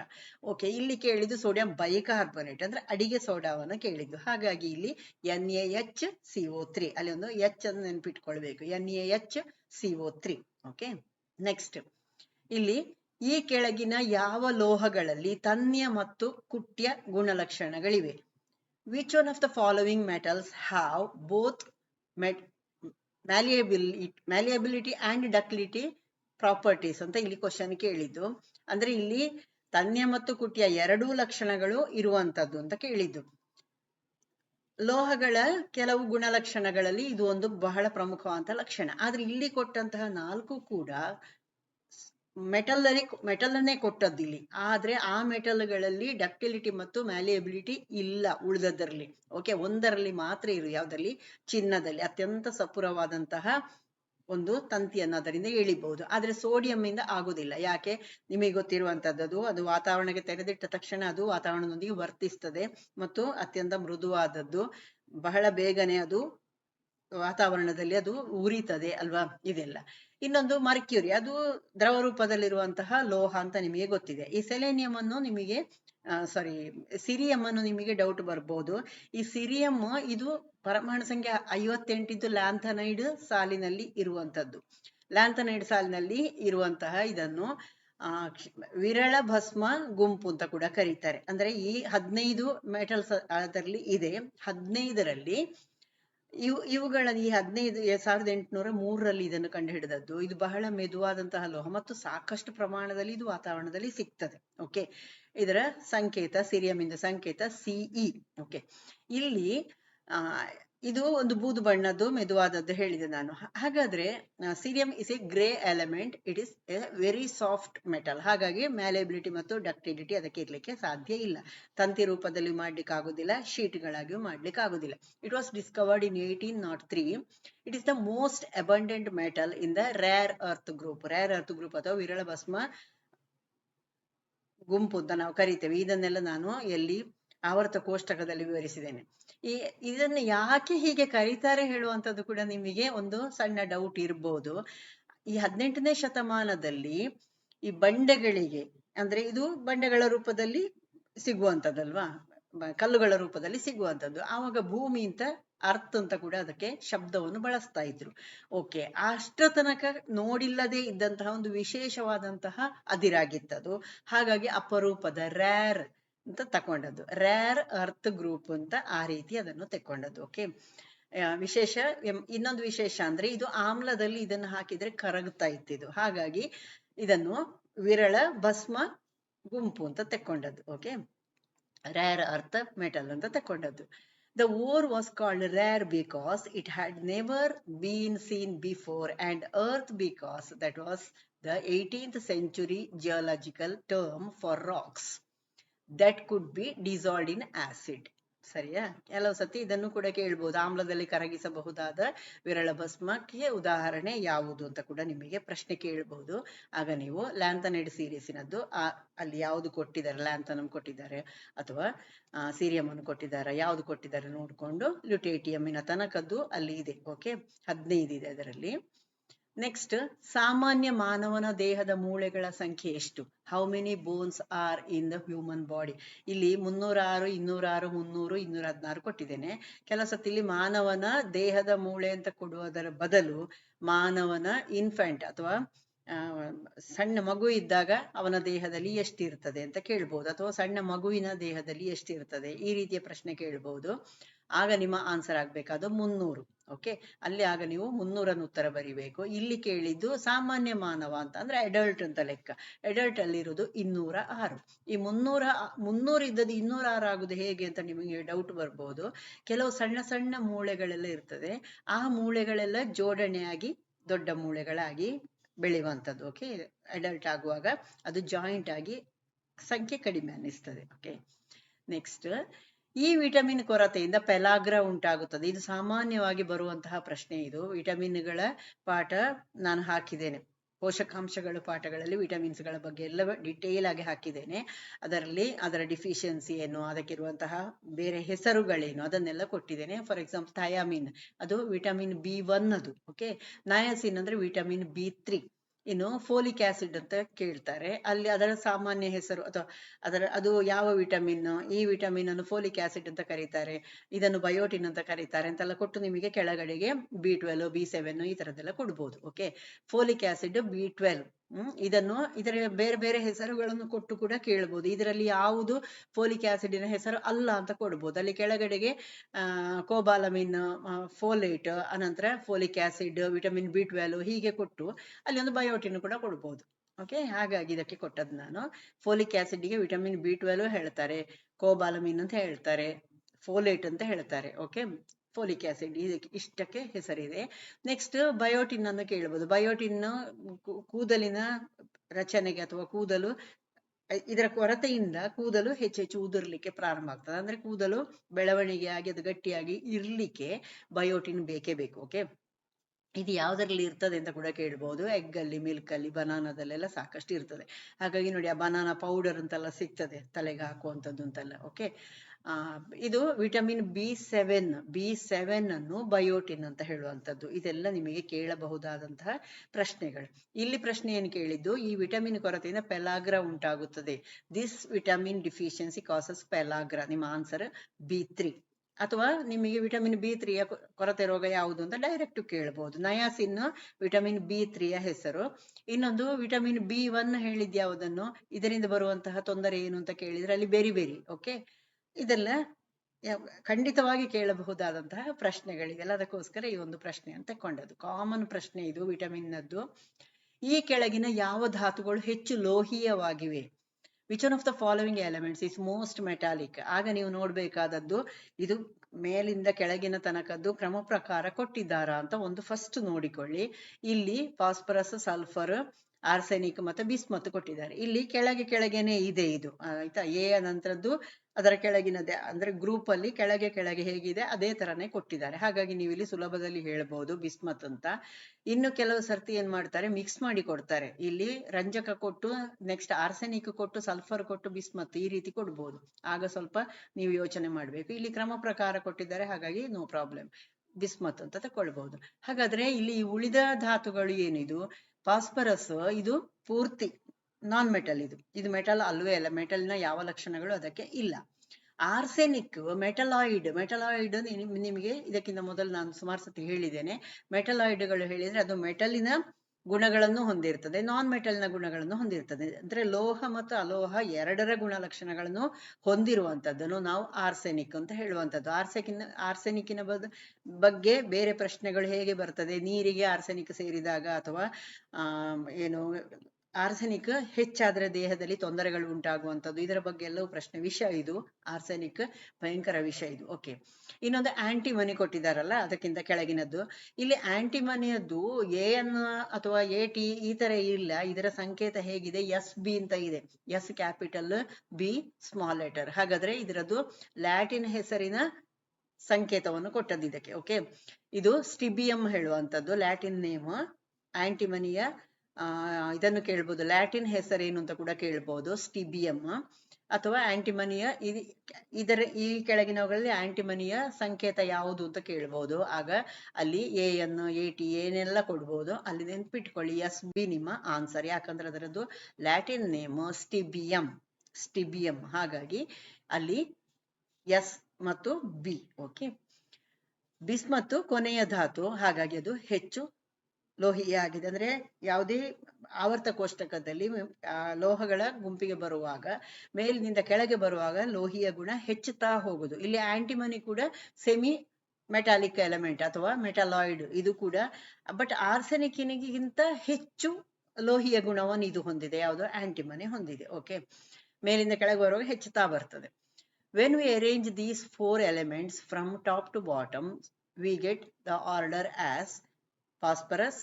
ಓಕೆ ಇಲ್ಲಿ ಕೇಳಿದ್ದು ಸೋಡಿಯಂ ಬೈಕಾರ್ಬೊನೇಟ್ ಅಂದ್ರೆ ಅಡಿಗೆ ಸೋಡಾವನ್ನು ಕೇಳಿದ್ದು. ಹಾಗಾಗಿ ಇಲ್ಲಿ N A H C O three ಅಲ್ಲಿ ಒಂದು ಎಚ್ ಅನ್ನು ನೆನ್ಪಿಟ್ಕೊಳ್ಬೇಕು. N A H C O three okay next ಇಲ್ಲಿ ಈ ಕೆಳಗಿನ ಯಾವ ಲೋಹಗಳಲ್ಲಿ ತನ್ಯ ಮತ್ತು ಕುಟ್ಯ ಗುಣಲಕ್ಷಣಗಳಿವೆ? Which one of the following metals have both met malleability malleability and ductility properties ಅಂತ ಇಲ್ಲಿ ಕ್ವಶನ್ ಕೇಳಿದ್ದು. ಅಂದ್ರೆ ಇಲ್ಲಿ ತನ್ಯ ಮತ್ತು ಕುಟಿಯ ಎರಡೂ ಲಕ್ಷಣಗಳು ಇರುವಂತದ್ದು ಅಂತ ಕೇಳಿದ್ದು. ಲೋಹಗಳ ಕೆಲವು ಗುಣಲಕ್ಷಣಗಳಲ್ಲಿ ಇದು ಒಂದು ಬಹಳ ಪ್ರಮುಖವಾದ ಲಕ್ಷಣ. ಆದ್ರೆ ಇಲ್ಲಿ ಕೊಟ್ಟಂತಹ ನಾಲ್ಕು ಕೂಡ ಮೆಟಲ್ ಮೆಟಲನ್ನೇ ಕೊಟ್ಟದ್ದು ಇಲ್ಲಿ ಆದ್ರೆ ಆ ಮೆಟಲ್ಗಳಲ್ಲಿ ಡಕ್ಟಿಲಿಟಿ ಮತ್ತು ಮ್ಯಾಲಿಯಬಿಲಿಟಿ ಇಲ್ಲ ಉಳಿದದ್ರಲ್ಲಿ. ಓಕೆ, ಒಂದರಲ್ಲಿ ಮಾತ್ರ ಇರು ಯಾವ್ದಲ್ಲಿ ಚಿನ್ನದಲ್ಲಿ. ಅತ್ಯಂತ ಸಪುರವಾದಂತಹ ಒಂದು ತಂತಿಯನ್ನು ಅದರಿಂದ ಎಳಿಬಹುದು. ಆದ್ರೆ ಸೋಡಿಯಂ ಇಂದ ಆಗುದಿಲ್ಲ. ಯಾಕೆ? ನಿಮಗೆ ಗೊತ್ತಿರುವಂತದ್ದು ಅದು ವಾತಾವರಣಕ್ಕೆ ತೆರೆದಿಟ್ಟ ತಕ್ಷಣ ಅದು ವಾತಾವರಣದೊಂದಿಗೆ ವರ್ತಿಸ್ತದೆ ಮತ್ತು ಅತ್ಯಂತ ಮೃದುವಾದದ್ದು. ಬಹಳ ಬೇಗನೆ ಅದು ವಾತಾವರಣದಲ್ಲಿ ಅದು ಉರಿತದೆ ಅಲ್ವಾ? ಇದೆಲ್ಲ. ಇನ್ನೊಂದು ಮರ್ಕ್ಯೂರಿ, ಅದು ದ್ರವ ರೂಪದಲ್ಲಿರುವಂತಹ ಲೋಹ ಅಂತ ನಿಮಗೆ ಗೊತ್ತಿದೆ. ಈ ಸೆಲೆನಿಯಂ ಅನ್ನು ನಿಮಗೆ ಸಾರಿ ಸಿರಿಯಂ ಅನ್ನು ನಿಮಗೆ ಡೌಟ್ ಬರ್ಬೋದು. ಈ ಸಿರಿಯಂ ಇದು ಪರಮಾಣು ಸಂಖ್ಯೆ ಐವತ್ತೆಂಟಿದ್ದು ಲ್ಯಾಂಥನೈಡ್ ಸಾಲಿನಲ್ಲಿ ಇರುವಂತದ್ದು ಲ್ಯಾಂಥನೈಡ್ ಸಾಲಿನಲ್ಲಿ ಇರುವಂತಹ ಇದನ್ನು ವಿರಳ ಭಸ್ಮ ಗುಂಪು ಅಂತ ಕೂಡ ಕರೀತಾರೆ. ಅಂದ್ರೆ ಈ ಹದಿನೈದು ಮೆಟಲ್ಸ್ ಅದರಲ್ಲಿ ಇದೆ. ಹದಿನೈದರಲ್ಲಿ ಇವು ಈ ಹದಿನೈದು ಸಾವಿರದ ಎಂಟುನೂರ ಮೂರರಲ್ಲಿ ಇದನ್ನು ಕಂಡುಹಿಡಿದದ್ದು. ಇದು ಬಹಳ ಮೆದುವಾದಂತಹ ಲೋಹ ಮತ್ತು ಸಾಕಷ್ಟು ಪ್ರಮಾಣದಲ್ಲಿ ಇದು ವಾತಾವರಣದಲ್ಲಿ ಸಿಗ್ತದೆ. ಓಕೆ ಇದರ ಸಂಕೇತ ಸಿರಿಯಂ ಇಂದ ಸಂಕೇತ ಸಿಇ ಓಕೆ ಇಲ್ಲಿ, ಆ ಇದು ಒಂದು ಬೂದು ಬಣ್ಣದ್ದು ಮೆದುವಾದದ್ದು ಹೇಳಿದೆ ನಾನು. ಹಾಗಾದ್ರೆ cerium is a grey element it is a very soft metal ಹಾಗಾಗಿ ಮ್ಯಾಲೆಬಿಲಿಟಿ ಮತ್ತು ಡಕ್ಟಿಲಿಟಿ ಅದಕ್ಕೆ ಇರ್ಲಿಕ್ಕೆ ಸಾಧ್ಯ ಇಲ್ಲ. ತಂತಿ ರೂಪದಲ್ಲಿ ಮಾಡ್ಲಿಕ್ಕೆ ಆಗುದಿಲ್ಲ ಶೀಟ್ಗಳಾಗಿಯೂ ಮಾಡ್ಲಿಕ್ಕೆ ಆಗುದಿಲ್ಲ it was discovered in eighteen naught three it is the most abundant metal in the rare earth group rare earth group ಅಥವಾ ವಿರಳ ಭಸ್ಮ ಗುಂಪು ಅಂತ ನಾವು ಕರಿತೇವೆ. ಇದನ್ನೆಲ್ಲ ನಾನು ಎಲ್ಲಿ ಆವರ್ತ ಕೋಷ್ಟಕದಲ್ಲಿ ವಿವರಿಸಿದ್ದೇನೆ. ಈ ಇದನ್ನ ಯಾಕೆ ಹೀಗೆ ಕರೀತಾರೆ ಹೇಳುವಂತದ್ದು ಕೂಡ ನಿಮಗೆ ಒಂದು ಸಣ್ಣ ಡೌಟ್ ಇರ್ಬೋದು. ಈ ಹದಿನೆಂಟನೇ ಶತಮಾನದಲ್ಲಿ ಈ ಬಂಡೆಗಳಿಗೆ, ಅಂದ್ರೆ ಇದು ಬಂಡೆಗಳ ರೂಪದಲ್ಲಿ ಸಿಗುವಂತದಲ್ವಾ ಕಲ್ಲುಗಳ ರೂಪದಲ್ಲಿ ಸಿಗುವಂತದ್ದು ಆವಾಗ ಭೂಮಿ ಅಂತ ಅರ್ಥ ಅಂತ ಕೂಡ ಅದಕ್ಕೆ ಶಬ್ದವನ್ನು ಬಳಸ್ತಾ ಇದ್ರು. ಓಕೆ ಅಷ್ಟ ತನಕ ನೋಡಿಲ್ಲದೆ ಇದ್ದಂತಹ ಒಂದು ವಿಶೇಷವಾದಂತಹ ಅದಿರಾಗಿತ್ತದು. ಹಾಗಾಗಿ ಅಪರೂಪದ ರ್ಯಾರ್. ಅಂತ ತಕೊಂಡದ್ದು. ರೇರ್ ಅರ್ತ್ ಗ್ರೂಪ್ ಅಂತ ಆ ರೀತಿ ಅದನ್ನು ತೆಕ್ಕೊಂಡದ್ದು. ಓಕೆ ವಿಶೇಷ ಇನ್ನೊಂದು ವಿಶೇಷ ಅಂದ್ರೆ ಇದು ಆಮ್ಲದಲ್ಲಿ ಇದನ್ನು ಹಾಕಿದ್ರೆ ಕರಗ್ತಾ ಇತ್ತಿದು ಹಾಗಾಗಿ ಇದನ್ನು ವಿರಳ, ಭಸ್ಮ, ಗುಂಪು ಅಂತ ತೆಕ್ಕೊಂಡದ್ದು. ಓಕೆ ರೇರ್ ಅರ್ತ್ ಮೆಟಲ್ ಅಂತ ತಕೊಂಡದ್ದು the ore was called rare because it had never been seen before and earth because that was the eighteenth century geological term for rocks that could be dissolved in acid ಸರಿಯಾ? ಕೆಲವು ಸತಿ ಇದನ್ನು ಕೂಡ ಕೇಳ್ಬೋದು. ಆಮ್ಲದಲ್ಲಿ ಕರಗಿಸಬಹುದಾದ ವಿರಳ ಭಸ್ಮಕ್ಕೆ ಉದಾಹರಣೆ ಯಾವುದು ಅಂತ ಕೂಡ ನಿಮಗೆ ಪ್ರಶ್ನೆ ಕೇಳಬಹುದು ಆಗ ನೀವು ಲ್ಯಾಂಥನೈಡ್ ಸೀರೀಸಿನದ್ದು, ಆ, ಅಲ್ಲಿ ಯಾವುದು ಕೊಟ್ಟಿದ್ದಾರೆ? ಲ್ಯಾಂಥನಮ್ ಕೊಟ್ಟಿದ್ದಾರೆ ಅಥವಾ ಸೀರಿಯಂ ಅನ್ನು ಕೊಟ್ಟಿದ್ದಾರೆ, ಯಾವ್ದು ಕೊಟ್ಟಿದ್ದಾರೆ ನೋಡ್ಕೊಂಡು ಲ್ಯುಟೇಟಿಯಮ್ಮಿನ ತನಕದ್ದು ಅಲ್ಲಿ ಇದೆ ಓಕೆ ಹದಿನೈದು ಇದೆ ಅದರಲ್ಲಿ. ನೆಕ್ಸ್ಟ್ ಸಾಮಾನ್ಯ ಮಾನವನ ದೇಹದ ಮೂಳೆಗಳ ಸಂಖ್ಯೆ ಎಷ್ಟು? How many bones are in the human body ಇಲ್ಲಿ ಮುನ್ನೂರ ಆರು ಇನ್ನೂರ ಆರು ಮುನ್ನೂರು ಇನ್ನೂರ ಹದಿನಾರು ಕೊಟ್ಟಿದ್ದೇನೆ. ಕೆಲ ಸತಿ ಇಲ್ಲಿ ಮಾನವನ ದೇಹದ ಮೂಳೆ ಅಂತ ಕೊಡುವುದರ ಬದಲು ಮಾನವನ ಇನ್ಫೆಂಟ್ ಅಥವಾ ಸಣ್ಣ ಮಗು ಇದ್ದಾಗ ಅವನ ದೇಹದಲ್ಲಿ ಎಷ್ಟಿರ್ತದೆ ಅಂತ ಕೇಳ್ಬಹುದು ಅಥವಾ ಸಣ್ಣ ಮಗುವಿನ ದೇಹದಲ್ಲಿ ಎಷ್ಟಿರ್ತದೆ? ಈ ರೀತಿಯ ಪ್ರಶ್ನೆ ಕೇಳ್ಬೋದು. ಆಗ ನಿಮ್ಮ ಆನ್ಸರ್ ಆಗ್ಬೇಕಾದ ಮುನ್ನೂರು. ಓಕೆ ಅಲ್ಲಿ ಆಗ ನೀವು ಮುನ್ನೂರನ್ನು ಉತ್ತರ ಬರಿಬೇಕು. ಇಲ್ಲಿ ಕೇಳಿದ್ದು ಸಾಮಾನ್ಯ ಮಾನವ ಅಂತ ಅಂದ್ರೆ ಅಡಲ್ಟ್ ಅಂತ ಲೆಕ್ಕ. ಅಡಲ್ಟ್ ಅಲ್ಲಿ ಇರೋದು ಇನ್ನೂರ ಆರು. ಈ ಮುನ್ನೂರ ಮುನ್ನೂರ ಇದ್ದದ್ದು ಇನ್ನೂರ ಆರು ಆಗುದು ಹೇಗೆ ಅಂತ ನಿಮಗೆ ಡೌಟ್ ಬರ್ಬೋದು. ಕೆಲವು ಸಣ್ಣ ಸಣ್ಣ ಮೂಳೆಗಳೆಲ್ಲ ಇರ್ತದೆ. ಆ ಮೂಳೆಗಳೆಲ್ಲ ಜೋಡಣೆಯಾಗಿ ದೊಡ್ಡ ಮೂಳೆಗಳಾಗಿ ಬೆಳೆಯುವಂಥದ್ದು. ಓಕೆ ಅಡಲ್ಟ್ ಆಗುವಾಗ ಅದು ಜಾಯಿಂಟ್ ಆಗಿ ಸಂಖ್ಯೆ ಕಡಿಮೆ ಅನ್ನಿಸ್ತದೆ. ಓಕೆ ನೆಕ್ಸ್ಟ್ ಈ ವಿಟಮಿನ್ ಕೊರತೆಯಿಂದ ಪೆಲಾಗ್ರ ಉಂಟಾಗುತ್ತದೆ. ಇದು ಸಾಮಾನ್ಯವಾಗಿ ಬರುವಂತಹ ಪ್ರಶ್ನೆ ಇದು. ವಿಟಮಿನ್ಗಳ ಪಾಠ ನಾನು ಹಾಕಿದ್ದೇನೆ. ಪೋಷಕಾಂಶಗಳು ಪಾಠಗಳಲ್ಲಿ ವಿಟಮಿನ್ಸ್ಗಳ ಬಗ್ಗೆ ಎಲ್ಲ ಡಿಟೇಲ್ ಆಗಿ ಹಾಕಿದ್ದೇನೆ. ಅದರಲ್ಲಿ ಅದರ ಡಿಫಿಷಿಯನ್ಸಿ ಏನು, ಅದಕ್ಕಿರುವಂತಹ ಬೇರೆ ಹೆಸರುಗಳೇನು, ಅದನ್ನೆಲ್ಲ ಕೊಟ್ಟಿದ್ದೇನೆ. ಫಾರ್ ಎಕ್ಸಾಂಪಲ್ ಥಯಾಮಿನ್ ಅದು ವಿಟಮಿನ್ ಬಿ ಒನ್ ಅದು ಓಕೆ ನಯಾಸಿನ್ ಅಂದ್ರೆ ವಿಟಮಿನ್ ಬಿ ತ್ರೀ ಇನ್ನು ಫೋಲಿಕ್ ಆಸಿಡ್ ಅಂತ ಕೇಳ್ತಾರೆ. ಅಲ್ಲಿ ಅದರ ಸಾಮಾನ್ಯ ಹೆಸರು ಅಥವಾ ಅದರ, ಅದು ಯಾವ ವಿಟಮಿನ್ ಈ ವಿಟಮಿನ್ ಅನ್ನು ಫೋಲಿಕ್ ಆಸಿಡ್ ಅಂತ ಕರೀತಾರೆ, ಇದನ್ನು ಬಯೋಟಿನ್ ಅಂತ ಕರೀತಾರೆ ಅಂತೆಲ್ಲ ಕೊಟ್ಟು ನಿಮಗೆ ಕೆಳಗಡೆಗೆ ಬಿ ಟ್ವೆಲ್ ಬಿ ಸೆವೆನ್ ಈ ತರದೆಲ್ಲ ಕೊಡ್ಬೋದು okay folic acid B twelve ಇದನ್ನು ಇದರ ಬೇರೆ ಬೇರೆ ಹೆಸರುಗಳನ್ನು ಕೊಟ್ಟು ಕೂಡ ಕೇಳ್ಬೋದು. ಇದರಲ್ಲಿ ಯಾವುದು ಫೋಲಿಕ್ ಆಸಿಡಿನ ಹೆಸರು ಅಲ್ಲ ಅಂತ ಕೊಡ್ಬೋದು. ಅಲ್ಲಿ ಕೆಳಗಡೆಗೆ ಕೋಬಾಲಮಿನ್ ಫೋಲೇಟ್, ಅನಂತರ folic acid, vitamin B twelve ಹೀಗೆ ಕೊಟ್ಟು ಅಲ್ಲಿ ಒಂದು ಬಯೋಟಿನ್ ಕೂಡ ಕೊಡ್ಬೋದು. ಓಕೆ, ಹಾಗಾಗಿ ಇದಕ್ಕೆ ಕೊಟ್ಟದ್ದು ನಾನು. ಫೋಲಿಕ್ ಆಸಿಡ್ಗೆ ವಿಟಮಿನ್ ಬಿ ಟ್ವೆಲ್ವ್ ಹೇಳ್ತಾರೆ. ಕೋಬಾಲಮಿನ್ ಅಂತ ಹೇಳ್ತಾರೆ. ಫೋಲೇಟ್ ಅಂತ ಹೇಳ್ತಾರೆ. ಓಕೆ? ಫೋಲಿಕ್ ಆಸಿಡ್ ಇದಕ್ಕೆ ಇಷ್ಟಕ್ಕೆ ಹೆಸರಿದೆ. ನೆಕ್ಸ್ಟ್ ಬಯೋಟಿನ್ ಅನ್ನು ಕೇಳಬಹುದು ಬಯೋಟಿನ್ ಕೂದಲಿನ ರಚನೆಗೆ ಅಥವಾ ಕೂದಲು, ಇದರ ಕೊರತೆಯಿಂದ ಕೂದಲು ಹೆಚ್ಚೆಚ್ಚು ಉದುರ್ಲಿಕ್ಕೆ ಪ್ರಾರಂಭ ಆಗ್ತದೆ. ಅಂದ್ರೆ ಕೂದಲು ಬೆಳವಣಿಗೆ ಆಗಿ ಅದು ಗಟ್ಟಿಯಾಗಿ ಇರ್ಲಿಕ್ಕೆ ಬಯೋಟಿನ್ ಬೇಕೇ ಬೇಕು ಓಕೆ ಇದು ಯಾವ್ದ್ರಲ್ಲಿ ಇರ್ತದೆ ಅಂತ ಕೂಡ ಕೇಳ್ಬೋದು. ಎಗ್ ಅಲ್ಲಿ ಮಿಲ್ಕ್ ಅಲ್ಲಿ ಬನಾನದಲ್ಲೆಲ್ಲ ಸಾಕಷ್ಟು ಇರ್ತದೆ. ಹಾಗಾಗಿ ನೋಡಿ, ಆ ಬನಾನಾ ಪೌಡರ್ ಅಂತೆಲ್ಲ ಸಿಗ್ತದೆ ತಲೆಗೆ ಹಾಕುವಂಥದ್ದು ಅಂತೆಲ್ಲ ಓಕೆ ಇದು vitamin B seven B seven ಅನ್ನು ಬಯೋಟಿನ್ ಅಂತ ಹೇಳುವಂಥದ್ದು. ಇದೆಲ್ಲ ನಿಮಗೆ ಕೇಳಬಹುದಾದಂತಹ ಪ್ರಶ್ನೆಗಳು. ಇಲ್ಲಿ ಪ್ರಶ್ನೆ ಏನು ಕೇಳಿದ್ದು? ಈ ವಿಟಮಿನ್ ಕೊರತೆಯಿಂದ ಪೆಲಾಗ್ರ ಉಂಟಾಗುತ್ತದೆ. This vitamin deficiency causes pellagra. ನಿಮ್ಮ ಆನ್ಸರ್ ಬಿ ತ್ರೀ ಅಥವಾ ನಿಮಗೆ ವಿಟಮಿನ್ ಬಿ ತ್ರೀಯ ಕೊರತೆ ರೋಗ ಯಾವುದು ಅಂತ ಡೈರೆಕ್ಟ್ ಕೇಳಬಹುದು. ನಯಾಸಿನ್ ವಿಟಮಿನ್ ಬಿ ತ್ರೀಯ ಹೆಸರು. ಇನ್ನೊಂದು ವಿಟಮಿನ್ ಬಿ ಒನ್ ಹೇಳಿದ್ಯಾವುದನ್ನು? ಇದರಿಂದ ಬರುವಂತಹ ತೊಂದರೆ ಏನು ಅಂತ ಕೇಳಿದ್ರೆ ಅಲ್ಲಿ ಬೇರೆ ಬೇರೆ ಓಕೆ ಇದೆಲ್ಲ ಖಂಡಿತವಾಗಿ ಕೇಳಬಹುದಾದಂತಹ ಪ್ರಶ್ನೆಗಳಿದೆಲ್ಲ ಅದಕ್ಕೋಸ್ಕರ ಈ ಒಂದು ಪ್ರಶ್ನೆಯನ್ನು ತಕ್ಕೊಂಡದ್ದು ಕಾಮನ್ ಪ್ರಶ್ನೆ ಇದು ವಿಟಮಿನ್ನದ್ದು ಈ ಕೆಳಗಿನ ಯಾವ ಧಾತುಗಳು ಹೆಚ್ಚು ಲೋಹೀಯವಾಗಿವೆ? Which one of the following elements is most metallic ಆಗ ನೀವು ನೋಡ್ಬೇಕಾದದ್ದು, ಇದು ಮೇಲಿಂದ ಕೆಳಗಿನ ತನಕದ್ದು ಕ್ರಮ ಪ್ರಕಾರ ಕೊಟ್ಟಿದ್ದಾರಾ ಅಂತ ಒಂದು ಫಸ್ಟ್ ನೋಡಿಕೊಳ್ಳಿ. ಇಲ್ಲಿ ಫಾಸ್ಫರಸ್ ಸಲ್ಫರ್ ಆರ್ಸೆನಿಕ್ ಮತ್ತೆ ಬಿಸ್ಮತ್ ಕೊಟ್ಟಿದ್ದಾರೆ. ಇಲ್ಲಿ ಕೆಳಗೆ ಕೆಳಗೆನೆ ಇದೆ ಇದು. ಆಯ್ತಾ? ಎ ನಂತರದ್ದು ಅದರ ಕೆಳಗಿನದೇ ಅಂದ್ರೆ ಗ್ರೂಪ್ ಅಲ್ಲಿ ಕೆಳಗೆ ಕೆಳಗೆ ಹೇಗಿದೆ, ಅದೇ ತರನೇ ಕೊಟ್ಟಿದ್ದಾರೆ. ಹಾಗಾಗಿ ನೀವು ಇಲ್ಲಿ ಸುಲಭದಲ್ಲಿ ಹೇಳ್ಬಹುದು ಬಿಸ್ಮತ್ ಅಂತ. ಇನ್ನು ಕೆಲವು ಸರ್ತಿ ಏನ್ ಮಾಡ್ತಾರೆ ಮಿಕ್ಸ್ ಮಾಡಿ ಕೊಡ್ತಾರೆ. ಇಲ್ಲಿ ರಂಜಕ ಕೊಟ್ಟು ನೆಕ್ಸ್ಟ್ ಆರ್ಸೆನಿಕ್ ಕೊಟ್ಟು ಸಲ್ಫರ್ ಕೊಟ್ಟು ಬಿಸ್ಮತ್ ಈ ರೀತಿ ಕೊಡ್ಬೋದು. ಆಗ ಸ್ವಲ್ಪ ನೀವು ಯೋಚನೆ ಮಾಡ್ಬೇಕು. ಇಲ್ಲಿ ಕ್ರಮ ಪ್ರಕಾರ ಕೊಟ್ಟಿದ್ದಾರೆ, ಹಾಗಾಗಿ ನೋ ಪ್ರಾಬ್ಲಮ್ ಬಿಸ್ಮತ್ ಅಂತ ತಕೊಳ್ಬಹುದು ಹಾಗಾದ್ರೆ ಇಲ್ಲಿ ಉಳಿದ ಧಾತುಗಳು ಏನಿದು? ಫಾಸ್ಫರಸ್ ಇದು ಪೂರ್ತಿ. ನಾನ್ ಮೆಟಲ್ ಇದು. ಇದು ಮೆಟಲ್ ಅಲ್ವೇ ಅಲ್ಲ ಮೆಟಲ್ನ ಯಾವ ಲಕ್ಷಣಗಳು ಅದಕ್ಕೆ ಇಲ್ಲ. ಆರ್ಸೆನಿಕ್ ಮೆಟಲಾಯ್ಡ್ ಮೆಟಲಾಯ್ಡ್ ನಿಮಗೆ ಇದಕ್ಕಿಂತ ಮೊದಲು ನಾನು ಸುಮಾರು ಸತಿ ಹೇಳಿದ್ದೇನೆ. ಮೆಟಲಾಯ್ಡ್ಗಳು ಹೇಳಿದ್ರೆ ಅದು ಮೆಟಲಿನ ಗುಣಗಳನ್ನು ಹೊಂದಿರ್ತದೆ ನಾನ್ ಮೆಟಲ್ನ ಗುಣಗಳನ್ನು ಹೊಂದಿರ್ತದೆ. ಅಂದ್ರೆ ಲೋಹ ಮತ್ತು ಅಲೋಹ ಎರಡರ ಗುಣಲಕ್ಷಣಗಳನ್ನು ಹೊಂದಿರುವಂತದ್ದನ್ನು ನಾವು ಆರ್ಸೆನಿಕ್ ಅಂತ ಹೇಳುವಂತದ್ದು. ಆರ್ಸೆಕಿನ ಆರ್ಸೆನಿಕ್ಕಿನ ಬಗ್ಗೆ ಬೇರೆ ಪ್ರಶ್ನೆಗಳು ಹೇಗೆ ಬರ್ತದೆ? ನೀರಿಗೆ ಆರ್ಸೆನಿಕ್ ಸೇರಿದಾಗ ಅಥವಾ ಏನು ಆರ್ಸೆನಿಕ್ ಹೆಚ್ಚಾದ್ರೆ ದೇಹದಲ್ಲಿ ತೊಂದರೆಗಳು ಉಂಟಾಗುವಂಥದ್ದು. ಇದರ ಬಗ್ಗೆ ಎಲ್ಲವೂ ಪ್ರಶ್ನೆ ವಿಷ ಇದು, ಆರ್ಸೆನಿಕ್ ಭಯಂಕರ ವಿಷ ಇದು. ಓಕೆ ಇನ್ನೊಂದು ಆಂಟಿಮನಿ ಕೊಟ್ಟಿದ್ದಾರಲ್ಲ, ಅದಕ್ಕಿಂತ ಕೆಳಗಿನದ್ದು. ಇಲ್ಲಿ ಆಂಟಿಮನಿಯದ್ದು ಎ ಅನ್ನು ಅಥವಾ ಎ ಟಿ ಈ ತರ ಇಲ್ಲ. ಇದರ ಸಂಕೇತ ಹೇಗಿದೆ? ಎಸ್ ಬಿ ಅಂತ ಇದೆ. S capital B small letter ಹಾಗಾದ್ರೆ ಇದರದ್ದು ಲ್ಯಾಟಿನ್ ಹೆಸರಿನ ಸಂಕೇತವನ್ನು ಕೊಟ್ಟದ್ದು ಇದಕ್ಕೆ. ಓಕೆ ಇದು ಸ್ಟಿಬಿಯಂ ಹೇಳುವಂಥದ್ದು. ಲ್ಯಾಟಿನ್ ನೇಮ್ ಆಂಟಿಮನಿಯ ಇದನ್ನು ಕೇಳ್ಬೋದು. ಲ್ಯಾಟಿನ್ ಹೆಸರೇನು ಅಂತ ಕೂಡ ಕೇಳ್ಬೋದು. ಸ್ಟಿಬಿಯಂ ಅಥವಾ ಆಂಟಿಮನಿಯ ಇದ್- ಇದರ ಈ ಕೆಳಗಿನವುಗಳಲ್ಲಿ ಆಂಟಿಮನಿಯ ಸಂಕೇತ ಯಾವುದು ಅಂತ ಕೇಳ್ಬೋದು. ಆಗ ಅಲ್ಲಿ ಎ ಎನ್ ಎ ಟಿ, ಏನೆಲ್ಲ ಕೊಡ್ಬೋದು. ಅಲ್ಲಿ ನೆನ್ಪಿಟ್ಕೊಳ್ಳಿ, ಎಸ್, ಬಿ ನಿಮ್ಮ ಆನ್ಸರ್. ಯಾಕಂದ್ರೆ ಅದರದ್ದು ಲ್ಯಾಟಿನ್ ನೇಮ್ ಸ್ಟಿಬಿಯಂ. ಸ್ಟಿಬಿಯಂ. ಹಾಗಾಗಿ ಅಲ್ಲಿ ಎಸ್ ಮತ್ತು ಬಿ. ಓಕೆ? ಬಿಸ್ ಮತ್ತು ಕೊನೆಯ ಧಾತು. ಹಾಗಾಗಿ ಅದು ಹೆಚ್ಚು ಲೋಹೀಯ ಆಗಿದೆ. ಅಂದ್ರೆ ಯಾವುದೇ ಆವರ್ತ ಕೋಷ್ಟಕದಲ್ಲಿ ಲೋಹಗಳ ಗುಂಪಿಗೆ ಬರುವಾಗ, ಮೇಲಿನಿಂದ ಕೆಳಗೆ ಬರುವಾಗ ಲೋಹೀಯ ಗುಣ ಹೆಚ್ಚುತ್ತಾ ಹೋಗುದು ಇಲ್ಲಿ ಆಂಟಿಮನಿ ಕೂಡ ಸೆಮಿ ಮೆಟಾಲಿಕ್ ಎಲಿಮೆಂಟ್ ಅಥವಾ ಮೆಟಾಲಾಯ್ಡ್ ಇದು ಕೂಡ ಬಟ್ ಆರ್ಸೆನಿಕಿನಿಗಿಂತ ಹೆಚ್ಚು ಲೋಹೀಯ ಗುಣವನ್ನು ಇದು ಹೊಂದಿದೆ. ಯಾವುದು ಆಂಟಿಮನಿ ಹೊಂದಿದೆ. ಓಕೆ ಮೇಲಿಂದ ಕೆಳಗೆ ಬರುವಾಗ ಹೆಚ್ಚುತ್ತಾ ಬರ್ತದೆ. When we arrange these four elements from top to bottom we get the order as phosphorus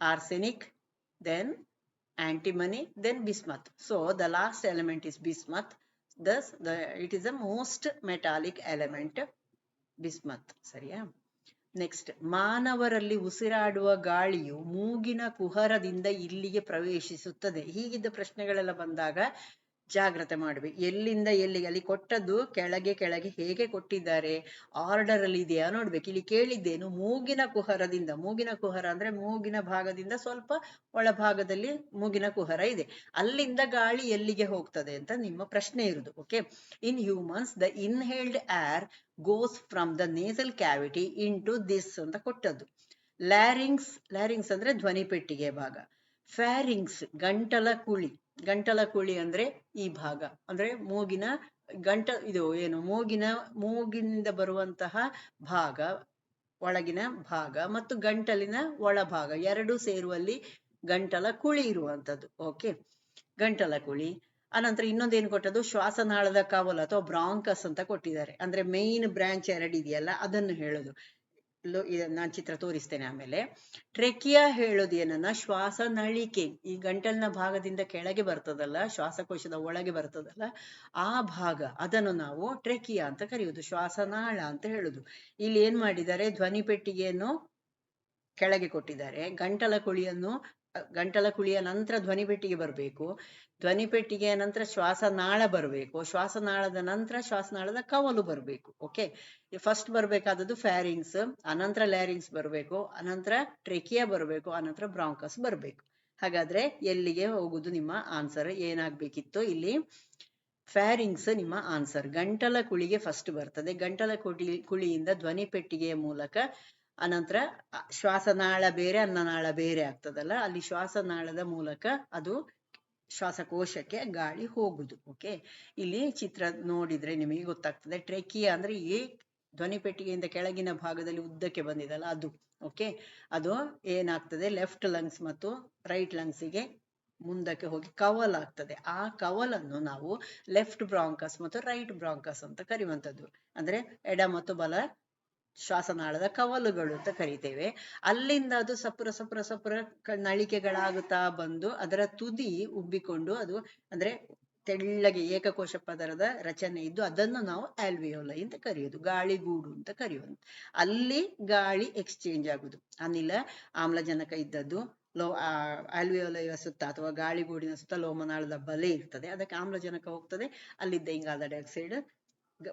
arsenic then antimony then bismuth so the last element is bismuth thus the it is the most metallic element bismuth ಸರಿಯಾ next ಮಾನವರಲ್ಲಿ ಉಸಿರಾಡುವ ಗಾಳಿಯು ಮೂಗಿನ ಕುಹರದಿಂದ ಇಲ್ಲಿಗೆ ಪ್ರವೇಶಿಸುತ್ತದೆ ಹೀಗಿದ್ದ ಪ್ರಶ್ನೆಗಳೆಲ್ಲ ಬಂದಾಗ ಜಾಗ್ರತೆ ಮಾಡ್ಬೇಕು ಎಲ್ಲಿಂದ ಎಲ್ಲಿಗೆ, ಅಲ್ಲಿ ಕೊಟ್ಟದ್ದು ಕೆಳಗೆ ಕೆಳಗೆ ಹೇಗೆ ಕೊಟ್ಟಿದ್ದಾರೆ ಆರ್ಡರ್ ಅಲ್ಲಿ ಇದೆಯಾ ನೋಡ್ಬೇಕು. ಇಲ್ಲಿ ಕೇಳಿದ್ದೇನು, ಮೂಗಿನ ಕುಹರದಿಂದ, ಮೂಗಿನ ಕುಹರ ಅಂದ್ರೆ ಮೂಗಿನ ಭಾಗದಿಂದ ಸ್ವಲ್ಪ ಒಳಭಾಗದಲ್ಲಿ ಮೂಗಿನ ಕುಹರ ಇದೆ. ಅಲ್ಲಿಂದ ಗಾಳಿ ಎಲ್ಲಿಗೆ ಹೋಗ್ತದೆ ಅಂತ ನಿಮ್ಮ ಪ್ರಶ್ನೆ ಇರುದು okay in humans the inhaled air goes from the nasal cavity into this ಅಂತ ಕೊಟ್ಟದ್ದು. ಲ್ಯಾರಿಂಗ್ಸ್ ಲ್ಯಾರಿಂಗ್ಸ್ ಅಂದ್ರೆ ಧ್ವನಿ ಪೆಟ್ಟಿಗೆ ಭಾಗ. ಫ್ಯಾರಿಂಗ್ಸ್ ಗಂಟಲ ಕುಳಿ. ಗಂಟಲ ಕುಳಿ ಅಂದ್ರೆ ಈ ಭಾಗ. ಅಂದ್ರೆ ಮೂಗಿನ ಗಂಟ, ಇದು ಏನು, ಮೂಗಿನ, ಮೂಗಿನಿಂದ ಬರುವಂತಹ ಭಾಗ, ಒಳಗಿನ ಭಾಗ ಮತ್ತು ಗಂಟಲಿನ ಒಳಭಾಗ ಎರಡೂ ಸೇರುವಲ್ಲಿ ಗಂಟಲ ಕುಳಿ ಇರುವಂತದ್ದು ಓಕೆ ಗಂಟಲ ಕುಳಿ. ಅನಂತರ ಇನ್ನೊಂದೇನು ಕೊಟ್ಟದ್ದು? ಶ್ವಾಸನಾಳದ ಕವಲು ಅಥವಾ ಬ್ರಾಂಕಸ್ ಅಂತ ಕೊಟ್ಟಿದ್ದಾರೆ. ಅಂದ್ರೆ ಮೇನ್ ಬ್ರಾಂಚ್ ಎರಡಿದೆಯಲ್ಲ, ಅದನ್ನು ಹೇಳೋದು. ನಾನ್ ಚಿತ್ರ ತೋರಿಸ್ತೇನೆ ಆಮೇಲೆ. ಟ್ರೆಕಿಯಾ ಹೇಳೋದು ಏನನ್ನ ಶ್ವಾಸನಳಿಕೆ ಈ ಗಂಟಲಿನ ಭಾಗದಿಂದ ಕೆಳಗೆ ಬರ್ತದಲ್ಲ, ಶ್ವಾಸಕೋಶದ ಒಳಗೆ ಬರ್ತದಲ್ಲ, ಆ ಭಾಗ, ಅದನ್ನು ನಾವು ಟ್ರೆಕಿಯಾ ಅಂತ ಕರೆಯುವುದು, ಶ್ವಾಸನಾಳ ಅಂತ ಹೇಳುದು. ಇಲ್ಲಿ ಏನ್ ಮಾಡಿದ್ದಾರೆ, ಧ್ವನಿ ಪೆಟ್ಟಿಗೆಯನ್ನು ಕೆಳಗೆ ಕೊಟ್ಟಿದ್ದಾರೆ, ಗಂಟಲ ಕುಳಿಯನ್ನು ಗಂಟಲ ಕುಳಿಯ ನಂತರ ಧ್ವನಿ ಪೆಟ್ಟಿಗೆ ಬರಬೇಕು. ಧ್ವನಿ ಪೆಟ್ಟಿಗೆಯ ನಂತರ ಶ್ವಾಸನಾಳ ಬರಬೇಕು. ಶ್ವಾಸನಾಳದ ನಂತರ ಶ್ವಾಸನಾಳದ ಕವಲು ಬರಬೇಕು. ಓಕೆ ಫಸ್ಟ್ ಬರಬೇಕಾದದ್ದು ಫ್ಯಾರಿಂಗ್ಸ್ ಅನಂತರ ಲ್ಯಾರಿಂಗ್ಸ್ ಬರಬೇಕು, ಅನಂತರ ಟ್ರೆಕಿಯಾ ಬರಬೇಕು, ಅನಂತರ ಬ್ರಾಂಕಸ್ ಬರಬೇಕು. ಹಾಗಾದ್ರೆ ಎಲ್ಲಿಗೆ ಹೋಗುದು ನಿಮ್ಮ ಆನ್ಸರ್ ಏನಾಗ್ಬೇಕಿತ್ತು ಇಲ್ಲಿ? ಫ್ಯಾರಿಂಗ್ಸ್ ನಿಮ್ಮ ಆನ್ಸರ್ ಗಂಟಲ ಕುಳಿಗೆ ಫಸ್ಟ್ ಬರ್ತದೆ. ಗಂಟಲ ಕುಳಿ, ಕುಳಿಯಿಂದ ಧ್ವನಿ ಪೆಟ್ಟಿಗೆಯ ಮೂಲಕ ಅನಂತರ ಶ್ವಾಸನಾಳ ಬೇರೆ, ಅನ್ನನಾಳ ಬೇರೆ ಆಗ್ತದಲ್ಲ? ಅಲ್ಲಿ ಶ್ವಾಸನಾಳದ ಮೂಲಕ ಅದು ಶ್ವಾಸಕೋಶಕ್ಕೆ ಗಾಳಿ ಹೋಗುದು ಓಕೆ ಇಲ್ಲಿ ಚಿತ್ರ ನೋಡಿದ್ರೆ ನಿಮಗೆ ಗೊತ್ತಾಗ್ತದೆ, ಟ್ರೆಕಿಯ ಅಂದ್ರೆ ಏ ಧ್ವನಿ ಪೆಟ್ಟಿಗೆಯಿಂದ ಕೆಳಗಿನ ಭಾಗದಲ್ಲಿ ಉದ್ದಕ್ಕೆ ಬಂದಿದಲ್ಲ ಅದು ಓಕೆ ಅದು ಏನಾಗ್ತದೆ? ಲೆಫ್ಟ್ ಲಂಗ್ಸ್ ಮತ್ತು ರೈಟ್ ಲಂಗ್ಸಿಗೆ ಮುಂದಕ್ಕೆ ಹೋಗಿ ಕವಲ್ ಆಗ್ತದೆ. ಆ ಕವಲನ್ನು ನಾವು ಲೆಫ್ಟ್ ಬ್ರಾಂಕಸ್ ಮತ್ತು ರೈಟ್ ಬ್ರಾಂಕಸ್ ಅಂತ ಕರೆಯುವಂಥದ್ದು ಅಂದ್ರೆ ಎಡ ಮತ್ತು ಬಲ ಶ್ವಾಸನಾಳದ ಕವಲುಗಳು ಅಂತ ಕರಿತೇವೆ. ಅಲ್ಲಿಂದ ಅದು ಸಪುರ ಸಪುರ ಸಪುರ ನಳಿಕೆಗಳಾಗುತ್ತಾ ಬಂದು ಅದರ ತುದಿ ಉಬ್ಬಿಕೊಂಡು ಅದು ಅಂದ್ರೆ ತೆಳ್ಳಗೆ ಏಕಕೋಶ ಪದರದ ರಚನೆ ಇದ್ದು ಅದನ್ನು ನಾವು ಆಲ್ವಿಯೋಲೈ ಅಂತ ಕರೆಯೋದು. ಗಾಳಿಗೂಡು ಅಂತ ಕರೆಯೋದು ಅಲ್ಲಿ ಗಾಳಿ ಎಕ್ಸ್ಚೇಂಜ್ ಆಗುದು. ಅನಿಲ ಆಮ್ಲಜನಕ ಇದ್ದದ್ದು ಲೋ ಆಲ್ವಿಯೋಲೈಯ ಸುತ್ತ ಅಥವಾ ಗಾಳಿಗೂಡಿನ ಸುತ್ತ ಲೋಮನಾಳದ ಬಲೆ ಇರ್ತದೆ. ಅದಕ್ಕೆ ಆಮ್ಲಜನಕ ಹೋಗ್ತದೆ. ಅಲ್ಲಿದ್ದ ಇಂಗಾಲ ಡೈಆಕ್ಸೈಡ್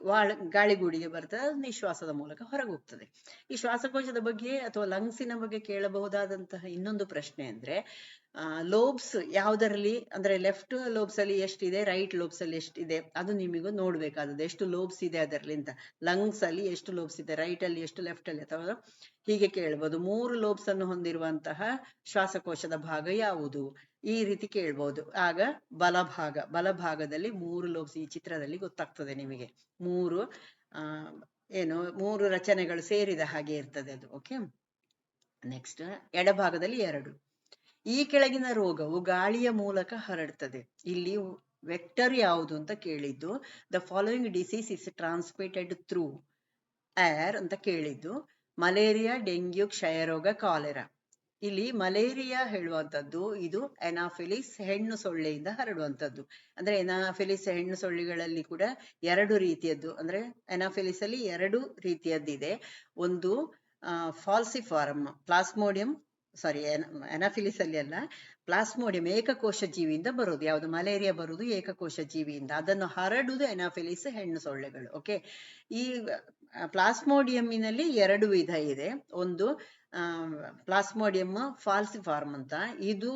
ವಾಳ, ಗಾಳಿಗೂಡಿಗೆ ಬರ್ತದೆ ಅದು ನಿಶ್ವಾಸದ ಮೂಲಕ ಹೊರಗೆ ಹೋಗ್ತದೆ ಈ ಶ್ವಾಸಕೋಶದ ಬಗ್ಗೆ ಅಥವಾ ಲಂಗ್ಸಿನ ಬಗ್ಗೆ ಕೇಳಬಹುದಾದಂತಹ ಇನ್ನೊಂದು ಪ್ರಶ್ನೆ ಅಂದ್ರೆ ಲೋಬ್ಸ್ ಯಾವ್ದರಲ್ಲಿ? ಅಂದ್ರೆ ಲೆಫ್ಟ್ ಲೋಬ್ಸ್ ಅಲ್ಲಿ ಎಷ್ಟಿದೆ, ರೈಟ್ ಲೋಬ್ಸ್ ಅಲ್ಲಿ ಎಷ್ಟಿದೆ? ಅದು ನಿಮಗೂ ನೋಡ್ಬೇಕಾದದ್ದು. ಎಷ್ಟು ಲೋಬ್ಸ್ ಇದೆ ಅದರಲ್ಲಿ ಅಂತ. ಲಂಗ್ಸ್ ಅಲ್ಲಿ ಎಷ್ಟು ಲೋಬ್ಸ್ ಇದೆ ರೈಟ್ ಅಲ್ಲಿ ಎಷ್ಟು ಲೆಫ್ಟ್ ಅಲ್ಲಿ ಅಥವಾ ಹೀಗೆ ಕೇಳ್ಬೋದು. ಮೂರು ಲೋಬ್ಸ್ ಅನ್ನು ಹೊಂದಿರುವಂತಹ ಶ್ವಾಸಕೋಶದ ಭಾಗ ಯಾವುದು? ಈ ರೀತಿ ಕೇಳ್ಬೋದು. ಆಗ ಬಲಭಾಗ. ಬಲಭಾಗದಲ್ಲಿ ಮೂರು ಲೋಬ್ಸ್ ಈ ಚಿತ್ರದಲ್ಲಿ ಗೊತ್ತಾಗ್ತದೆ ನಿಮಗೆ. ಮೂರು, ಆ, ಏನು, ಮೂರು ರಚನೆಗಳು ಸೇರಿದ ಹಾಗೆ ಇರ್ತದೆ ಅದು. ಓಕೆ ನೆಕ್ಸ್ಟ್ ಎಡಭಾಗದಲ್ಲಿ ಎರಡು. ಈ ಕೆಳಗಿನ ರೋಗವು ಗಾಳಿಯ ಮೂಲಕ ಹರಡ್ತದೆ. ಇಲ್ಲಿ ವೆಕ್ಟರ್ ಯಾವುದು ಅಂತ ಕೇಳಿದ್ದು the following disease is transmitted through air ಅಂತ ಕೇಳಿದ್ದು, ಮಲೇರಿಯಾ, ಡೆಂಗ್ಯೂ, ಕ್ಷಯರೋಗ ಕಾಲೆರಾ ಇಲ್ಲಿ ಮಲೇರಿಯಾ ಹೇಳುವಂತದ್ದು ಇದು ಎನಾಫಿಲಿಸ್ ಹೆಣ್ಣು ಸೊಳ್ಳೆಯಿಂದ ಹರಡುವಂತದ್ದು ಅಂದ್ರೆ ಎನಾಫಿಲಿಸ್ ಹೆಣ್ಣು ಸೊಳ್ಳೆಗಳಲ್ಲಿ ಕೂಡ ಎರಡು ರೀತಿಯದ್ದು, ಅಂದ್ರೆ ಎನಾಫಿಲಿಸ್ ಅಲ್ಲಿ ಎರಡು ರೀತಿಯದ್ದಿದೆ. ಒಂದು ಫಾಲ್ಸಿಫಾರಮ್ ಪ್ಲಾಸ್ಮೋಡಿಯಂ ಸಾರಿ ಅನಾಫಿಲಿಸ್ ಅಲ್ಲಿ ಅಲ್ಲ ಪ್ಲಾಸ್ಮೋಡಿಯಂ ಏಕಕೋಶ ಜೀವಿಯಿಂದ ಬರೋದು ಯಾವುದು? ಮಲೇರಿಯಾ ಬರುವುದು ಏಕಕೋಶ ಜೀವಿಯಿಂದ ಅದನ್ನು ಹರಡುವುದು ಎನಾಫಿಲಿಸ್ ಹೆಣ್ಣು ಸೊಳ್ಳೆಗಳು. ಓಕೆ ಈ ಪ್ಲಾಸ್ಮೋಡಿಯಂನಲ್ಲಿ ಎರಡು ವಿಧ ಇದೆ. ಒಂದು ಪ್ಲಾಸ್ಮೋಡಿಯಂ ಫಾಲ್ಸಿಫಾರ್ಮ್ ಅಂತ. ಇದು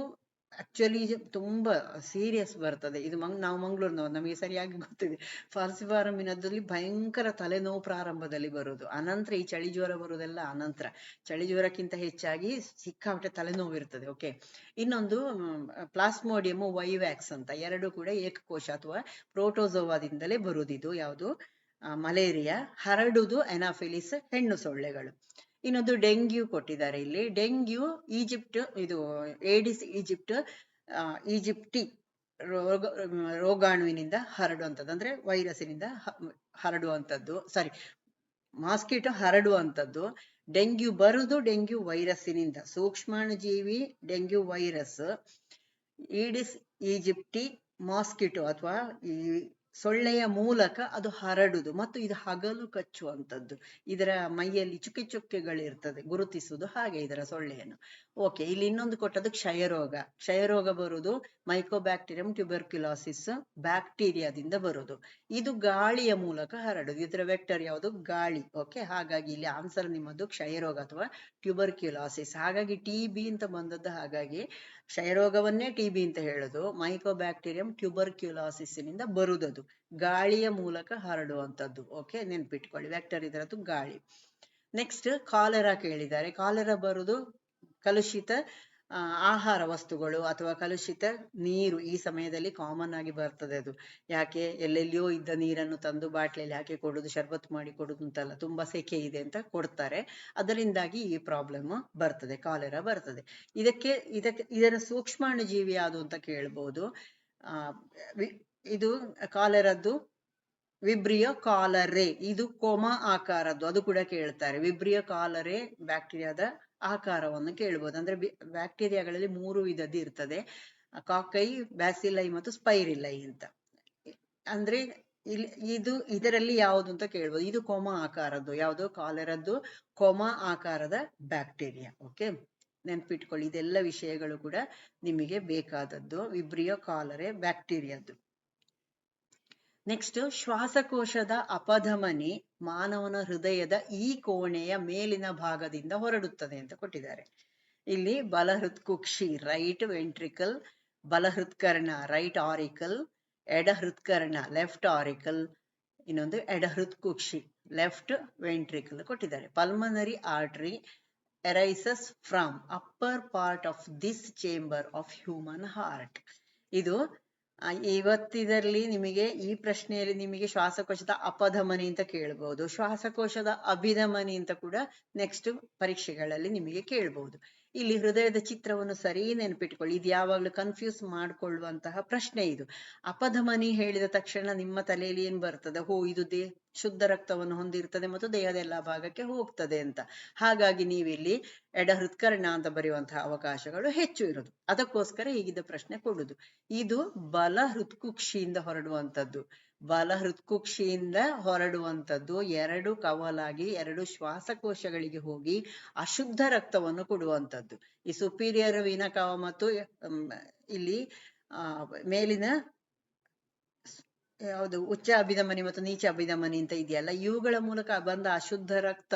ಆಕ್ಚುಲಿ ತುಂಬಾ ಸೀರಿಯಸ್ ಬರ್ತದೆ. ಇದು ಮಂಗ್, ನಾವು ಮಂಗಳೂರಿನವರು, ನಮಗೆ ಸರಿಯಾಗಿ ಗೊತ್ತಿದೆ. ಫಾಲ್ಸಿಫಾರಮಿನದಲ್ಲಿ ಭಯಂಕರ ತಲೆನೋವು ಪ್ರಾರಂಭದಲ್ಲಿ ಬರುವುದು. ಅನಂತರ ಈ ಚಳಿ ಜ್ವರ ಬರುವುದೆಲ್ಲ ಅನಂತರ. ಚಳಿ ಜ್ವರಕ್ಕಿಂತ ಹೆಚ್ಚಾಗಿ ಸಿಕ್ಕಾಪಟ್ಟೆ ತಲೆನೋವು ಇರ್ತದೆ ಓಕೆ ಇನ್ನೊಂದು ಪ್ಲಾಸ್ಮೋಡಿಯಂ ವೈವ್ಯಾಕ್ಸ್ ಅಂತ. ಎರಡು ಕೂಡ ಏಕಕೋಶ ಅಥವಾ ಪ್ರೋಟೋಸೋವಾದಿಂದಲೇ ಬರುವುದಿದು ಯಾವುದು? ಮಲೇರಿಯಾ ಹರಡುದು ಎನಾಫಿಲಿಸ್ ಹೆಣ್ಣು ಸೊಳ್ಳೆಗಳು. ಇನ್ನೊಂದು ಡೆಂಗ್ಯೂ ಕೊಟ್ಟಿದ್ದಾರೆ ಇಲ್ಲಿ. ಡೆಂಗ್ಯೂ, ಈಜಿಪ್ಟ್, ಇದು ಏಡಿಸ್, ಈಜಿಪ್ಟ್ ಈಜಿಪ್ಟಿ ರೋಗ ರೋಗಾಣುವಿನಿಂದ ಹರಡುವಂಥದ್ದು. ಅಂದ್ರೆ ವೈರಸ್ಸಿನಿಂದ ಹರಡುವಂಥದ್ದು. ಸಾರಿ ಮಾಸ್ಕಿಟೋ ಹರಡುವಂಥದ್ದು. ಡೆಂಗ್ಯೂ ಬರುದು ಡೆಂಗ್ಯೂ ವೈರಸ್ಸಿನಿಂದ. ಸೂಕ್ಷ್ಮಾಣುಜೀವಿ, dengue virus aedes aegypti mosquito ಅಥವಾ ಈ ಸೊಳ್ಳೆಯ ಮೂಲಕ ಅದು ಹರಡುದು ಮತ್ತು ಇದು ಹಗಲು ಕಚ್ಚುವಂಥದ್ದು. ಇದರ ಮೈಯಲ್ಲಿ ಚುಕ್ಕೆ ಚುಕ್ಕೆಗಳಿರ್ತದೆ, ಗುರುತಿಸುವುದು ಹಾಗೆ ಇದರ ಸೊಳ್ಳೆಯನ್ನು. ಓಕೆ ಇಲ್ಲಿ ಇನ್ನೊಂದು ಕೊಟ್ಟದ್ದು ಕ್ಷಯರೋಗ. ಕ್ಷಯರೋಗ ಬರುವುದು ಮೈಕೋಬ್ಯಾಕ್ಟೀರಿಯಂ ಟ್ಯೂಬರ್ಕ್ಯುಲಾಸಿಸ್ ಬ್ಯಾಕ್ಟೀರಿಯಾದಿಂದ ಬರುವುದು. ಇದು ಗಾಳಿಯ ಮೂಲಕ ಹರಡುದು. ಇದರ ವೆಕ್ಟರ್ ಯಾವುದು? ಗಾಳಿ. ಓಕೆ ಹಾಗಾಗಿ ಇಲ್ಲಿ ಆನ್ಸರ್ ನಿಮ್ಮದು ಕ್ಷಯರೋಗ ಅಥವಾ ಟ್ಯೂಬರ್ಕ್ಯುಲಾಸಿಸ್ ಹಾಗಾಗಿ ಟಿ ಬಿ ಅಂತ ಬಂದದ್ದು ಹಾಗಾಗಿ ಕ್ಷಯರೋಗವನ್ನೇ ಟಿ ಬಿ ಅಂತ ಹೇಳೋದು. ಮೈಕೋಬ್ಯಾಕ್ಟೀರಿಯಂ ಟ್ಯೂಬರ್ಕ್ಯುಲಾಸಿಸ್ನಿಂದ ಬರುದದು. ಗಾಳಿಯ ಮೂಲಕ ಹರಡುವಂಥದ್ದು. ಓಕೆ ನೆನ್ಪಿಟ್ಕೊಳ್ಳಿ. ವ್ಯಾಕ್ಟರ್ ಇದರದ್ದು ಗಾಳಿ. ನೆಕ್ಸ್ಟ್ ಕಾಲೆರಾ ಕೇಳಿದ್ದಾರೆ. ಕಾಲರಾ ಬರುದು ಕಲುಷಿತ ಆಹಾರ ವಸ್ತುಗಳು ಅಥವಾ ಕಲುಷಿತ ನೀರು ಈ ಸಮಯದಲ್ಲಿ ಕಾಮನ್ ಆಗಿ ಬರ್ತದೆ ಅದು. ಯಾಕೆ? ಎಲ್ಲೆಲ್ಲಿಯೋ ಇದ್ದ ನೀರನ್ನು ತಂದು ಬಾಟ್ಲಿಯಲ್ಲಿ ಹಾಕಿ ಕೊಡುದು ಶರ್ಬತ್ ಮಾಡಿ ಕೊಡುದು ಅಂತಲ್ಲ, ತುಂಬಾ ಸೆಕೆ ಇದೆ ಅಂತ ಕೊಡ್ತಾರೆ. ಅದರಿಂದಾಗಿ ಈ ಪ್ರಾಬ್ಲಮ್ ಬರ್ತದೆ ಕಾಲೆರ ಬರ್ತದೆ. ಇದಕ್ಕೆ ಇದಕ್ಕೆ, ಇದರ ಸೂಕ್ಷ್ಮಾಣು ಜೀವಿ ಯಾವುದು ಅಂತ ಕೇಳ್ಬೋದು. ಆ ಇದು ಕಾಲೆರದ್ದು ವಿಬ್ರಿಯ ಕಾಲರೆ ಇದು ಕೋಮ ಆಕಾರದ್ದು, ಅದು ಕೂಡ ಕೇಳ್ತಾರೆ. ವಿಬ್ರಿಯ ಕಾಲರೆ ಬ್ಯಾಕ್ಟೀರಿಯಾದ ಆಕಾರವನ್ನು ಕೇಳ್ಬೋದು. ಅಂದ್ರೆ ಬ್ಯಾಕ್ಟೀರಿಯಾಗಳಲ್ಲಿ ಮೂರು ವಿಧದ್ದು ಇರ್ತದೆ. ಕಾಕೈ, ಬ್ಯಾಸಿಲೈ ಮತ್ತು ಸ್ಪೈರಿಲೈ ಅಂತ. ಅಂದ್ರೆ ಇಲ್ಲಿ, ಇದು ಇದರಲ್ಲಿ ಯಾವುದು ಅಂತ ಕೇಳ್ಬೋದು. ಇದು ಕೋಮ ಆಕಾರದ್ದು, ಯಾವುದು? ಕಾಲರದ್ದು ಕೋಮ ಆಕಾರದ ಬ್ಯಾಕ್ಟೀರಿಯಾ. ಓಕೆ? ನೆನ್ಪಿಟ್ಕೊಳ್ಳಿ. ಇದೆಲ್ಲ ವಿಷಯಗಳು ಕೂಡ ನಿಮಗೆ ಬೇಕಾದದ್ದು. ವಿಬ್ರಿಯೋ, ಕಾಲರೆ, ಬ್ಯಾಕ್ಟೀರಿಯಾದ್ದು. ನೆಕ್ಸ್ಟ್ ಶ್ವಾಸಕೋಶದ ಅಪಧಮನಿ ಮಾನವನ ಹೃದಯದ ಈ ಕೋಣೆಯ ಮೇಲಿನ ಭಾಗದಿಂದ ಹೊರಡುತ್ತದೆ ಅಂತ ಕೊಟ್ಟಿದ್ದಾರೆ. ಇಲ್ಲಿ ಬಲಹೃತ್ ಕುಕ್ಷಿ ರೈಟ್ ವೆಂಟ್ರಿಕಲ್ ಬಲಹೃತ್ಕರ್ಣ ರೈಟ್ ಆರಿಕಲ್ ಎಡ ಹೃತ್ಕರ್ಣ ಲೆಫ್ಟ್ ಆರಿಕಲ್ ಇನ್ನೊಂದು ಎಡ ಹೃತ್ಕುಕ್ಷಿ ಲೆಫ್ಟ್ ವೆಂಟ್ರಿಕಲ್ ಕೊಟ್ಟಿದ್ದಾರೆ. Pulmonary artery arises from upper part of this chamber of human heart ಇದು ಆ, ಇವತ್ತಿದಲ್ಲಿ ನಿಮಗೆ ಈ ಪ್ರಶ್ನೆಯಲ್ಲಿ ನಿಮಗೆ ಶ್ವಾಸಕೋಶದ ಅಪಧಮನಿ ಅಂತ ಕೇಳಬಹುದು ಶ್ವಾಸಕೋಶದ ಅಭಿಧಮನಿ ಅಂತ ಕೂಡ ನೆಕ್ಸ್ಟ್ ಪರೀಕ್ಷೆಗಳಲ್ಲಿ ನಿಮಗೆ ಕೇಳಬಹುದು ಇಲ್ಲಿ ಹೃದಯದ ಚಿತ್ರವನ್ನು ಸರಿ ನೆನಪಿಟ್ಕೊಳ್ಳಿ. ಇದು ಯಾವಾಗ್ಲೂ ಕನ್ಫ್ಯೂಸ್ ಮಾಡ್ಕೊಳ್ಳುವಂತಹ ಪ್ರಶ್ನೆ ಇದು. ಅಪಧಮನಿ ಹೇಳಿದ ತಕ್ಷಣ ನಿಮ್ಮ ತಲೆಯಲ್ಲಿ ಏನ್ ಬರ್ತದೆ? ಹೋ, ಇದು ದೇ, ಶುದ್ಧ ರಕ್ತವನ್ನು ಹೊಂದಿರ್ತದೆ ಮತ್ತು ದೇಹದ ಎಲ್ಲಾ ಭಾಗಕ್ಕೆ ಹೋಗ್ತದೆ ಅಂತ. ಹಾಗಾಗಿ ನೀವಿಲ್ಲಿ ಎಡ ಹೃತ್ಕರ್ಣ ಅಂತ ಬರೆಯುವಂತಹ ಅವಕಾಶಗಳು ಹೆಚ್ಚು ಇರೋದು ಅದಕ್ಕೋಸ್ಕರ ಈಗಿದ್ದ ಪ್ರಶ್ನೆ ಕೊಡುದು ಇದು ಬಲ ಹೃತ್ಕುಕ್ಷಿಯಿಂದ ಹೊರಡುವಂತದ್ದು ಬಲ ಹೃತ್ಕುಕ್ಷಿಯಿಂದ ಹೊರಡುವಂತದ್ದು ಎರಡು ಕವಲಾಗಿ, ಎರಡು ಶ್ವಾಸಕೋಶಗಳಿಗೆ ಹೋಗಿ ಅಶುದ್ಧ ರಕ್ತವನ್ನು ಕೊಡುವಂತದ್ದು ಈ ಸುಪೀರಿಯರ್ ವೀನಕವ ಮತ್ತು ಇಲ್ಲಿ ಮೇಲಿನ ಯಾವುದು, ಉಚ್ಚ ಅಭಿಧಮನಿ ಮತ್ತು ನೀಚ ಅಭಿಧಮನಿ ಅಂತ ಇದೆಯಲ್ಲ, ಇವುಗಳ ಮೂಲಕ ಬಂದ ಅಶುದ್ಧ ರಕ್ತ